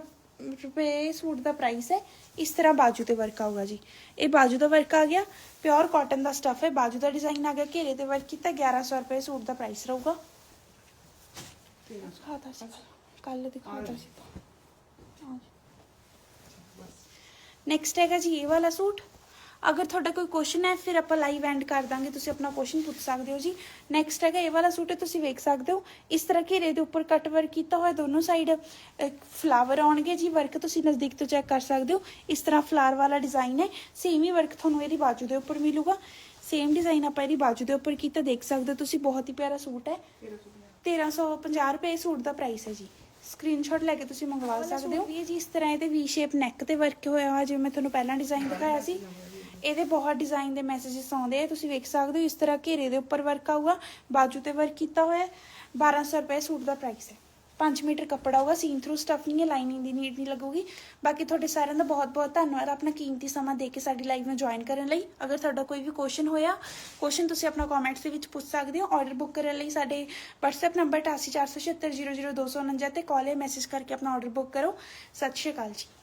S1: ਰੁਪਏ ਸੂਟ ਦਾ ਪ੍ਰਾਈਸ ਹੈ। ਇਸ ਤਰ੍ਹਾਂ ਬਾਜੂ ਤੇ ਵਰਕ ਆਊਗਾ ਜੀ। ਇਹ ਬਾਜੂ ਦਾ ਵਰਕ ਆ ਗਿਆ ਪਿਓਰ ਕਾਟਨ ਦਾ ਸਟਫ ਹੈ। ਬਾਜੂ ਦਾ ਡਿਜ਼ਾਈਨ ਆ ਗਿਆ ਘੇਰੇ ਤੇ ਵਰਕ ਕੀਤਾ 1100 ਰੁਪਏ ਸੂਟ ਦਾ ਪ੍ਰਾਈਸ ਰਹੂਗਾ।
S2: 1300
S1: ਦਿਖਾਤਾ ਸੀ। ਕੱਲ ਦਿਖਾਤਾ ਸੀ। ਨੈਕਸਟ ਹੈਗਾ ਜੀ ਇਹ ਵਾਲਾ ਸੂਟ। ਅਗਰ ਤੁਹਾਡਾ ਕੋਈ ਕੁਐਸਚਨ ਹੈ, ਫਿਰ ਆਪਾਂ ਲਾਈਵ ਐਂਡ ਕਰ ਦਾਂਗੇ। ਤੁਸੀਂ ਆਪਣਾ ਕੁਐਸਚਨ ਪੁੱਛ ਸਕਦੇ ਹੋ ਜੀ। ਨੈਕਸਟ ਹੈਗਾ ਇਹ ਵਾਲਾ ਸੂਟ ਹੈ ਤੁਸੀਂ ਵੇਖ ਸਕਦੇ ਹੋ। ਇਸ ਤਰ੍ਹਾਂ ਘੇਰੇ ਦੇ ਉੱਪਰ ਕਟ ਵਰਕ ਕੀਤਾ ਹੋਇਆ ਦੋਨੋਂ ਸਾਈਡ ਫਲਾਵਰ ਆਉਣਗੇ ਜੀ। ਵਰਕ ਤੁਸੀਂ ਨਜ਼ਦੀਕ ਤੋਂ ਚੈੱਕ ਕਰ ਸਕਦੇ ਹੋ। ਇਸ ਤਰ੍ਹਾਂ ਫਲਾਰ ਵਾਲਾ ਡਿਜ਼ਾਈਨ ਹੈ। ਸੇਮ ਹੀ ਵਰਕ ਤੁਹਾਨੂੰ ਇਹਦੀ ਬਾਜੂ ਦੇ ਉੱਪਰ ਮਿਲੂਗਾ। ਸੇਮ ਡਿਜ਼ਾਈਨ ਆਪਾਂ ਇਹਦੀ ਬਾਜੂ ਦੇ ਉੱਪਰ ਕੀਤਾ। ਦੇਖ ਸਕਦੇ ਹੋ ਤੁਸੀਂ, ਬਹੁਤ ਹੀ ਪਿਆਰਾ ਸੂਟ ਹੈ। 1350 ਰੁਪਏ ਸੂਟ ਦਾ ਪ੍ਰਾਈਸ ਹੈ ਜੀ। ਸਕਰੀਨਸ਼ਾਟ ਲੈ ਕੇ ਤੁਸੀਂ ਮੰਗਵਾ ਸਕਦੇ ਹੋ। ਇਹ ਜੀ ਇਸ ਤਰ੍ਹਾਂ ਇਹਦੇ ਵੀ ਸ਼ੇਪ ਨੈਕ ਤੇ ਵਰਕ ਹੋਇਆ ਹੋਇਆ ਜਿਵੇਂ ਮੈਂ ਤੁਹਾਨੂੰ ਪਹਿਲਾਂ ਡਿਜ਼ਾਈਨ ਦਿਖਾਇਆ ਸੀ। ਇਹਦੇ ਬਹੁਤ ਡਿਜ਼ਾਈਨ ਦੇ ਮੈਸੇजेस ਆਉਂਦੇ ਆ ਤੁਸੀਂ ਵੇਖ ਸਕਦੇ ਹੋ ਇਸ ਤਰ੍ਹਾਂ ਘੇਰੇ ਦੇ ਉੱਪਰ ਵਰਕ ਆਊਗਾ ਬਾਜੂ ਤੇ ਵਰਕ ਕੀਤਾ ਹੋਇਆ ਹੈ। 1200 ਰੁਪਏ ਸੂਟ ਦਾ ਪ੍ਰਾਈਸ ਹੈ। 5 ਮੀਟਰ ਕੱਪੜਾ ਹੋਊਗਾ ਸੀਨ ਥਰੂ ਸਟਫ ਨਹੀਂ ਹੈ ਲਾਈਨਿੰਗ ਦੀ ਨੀਡ ਨਹੀਂ ਲੱਗੂਗੀ। ਬਾਕੀ ਤੁਹਾਡੇ ਸਾਰਿਆਂ ਦਾ ਬਹੁਤ ਬਹੁਤ ਧੰਨਵਾਦ ਆਪਣਾ ਕੀਮਤੀ ਸਮਾਂ ਦੇ ਕੇ ਸਾਡੀ ਲਾਈਵ ਨੂੰ ਜੁਆਇਨ ਕਰਨ ਲਈ। ਅਗਰ ਤੁਹਾਡਾ ਕੋਈ ਵੀ ਕੁਐਸਚਨ ਹੋਇਆ ਕੁਐਸਚਨ ਤੁਸੀਂ ਆਪਣਾ ਕਮੈਂਟਸ ਦੇ ਵਿੱਚ ਪੁੱਛ ਸਕਦੇ ਹੋ। ਆਰਡਰ ਬੁੱਕ ਕਰਨ ਲਈ ਸਾਡੇ WhatsApp ਨੰਬਰ 8847700249 ਤੇ ਕਾਲ ਜਾਂ ਮੈਸੇਜ ਕਰਕੇ ਆਪਣਾ ਆਰਡਰ ਬੁੱਕ ਕਰੋ। ਸਤਿ ਸ਼੍ਰੀ ਅਕਾਲ ਜੀ।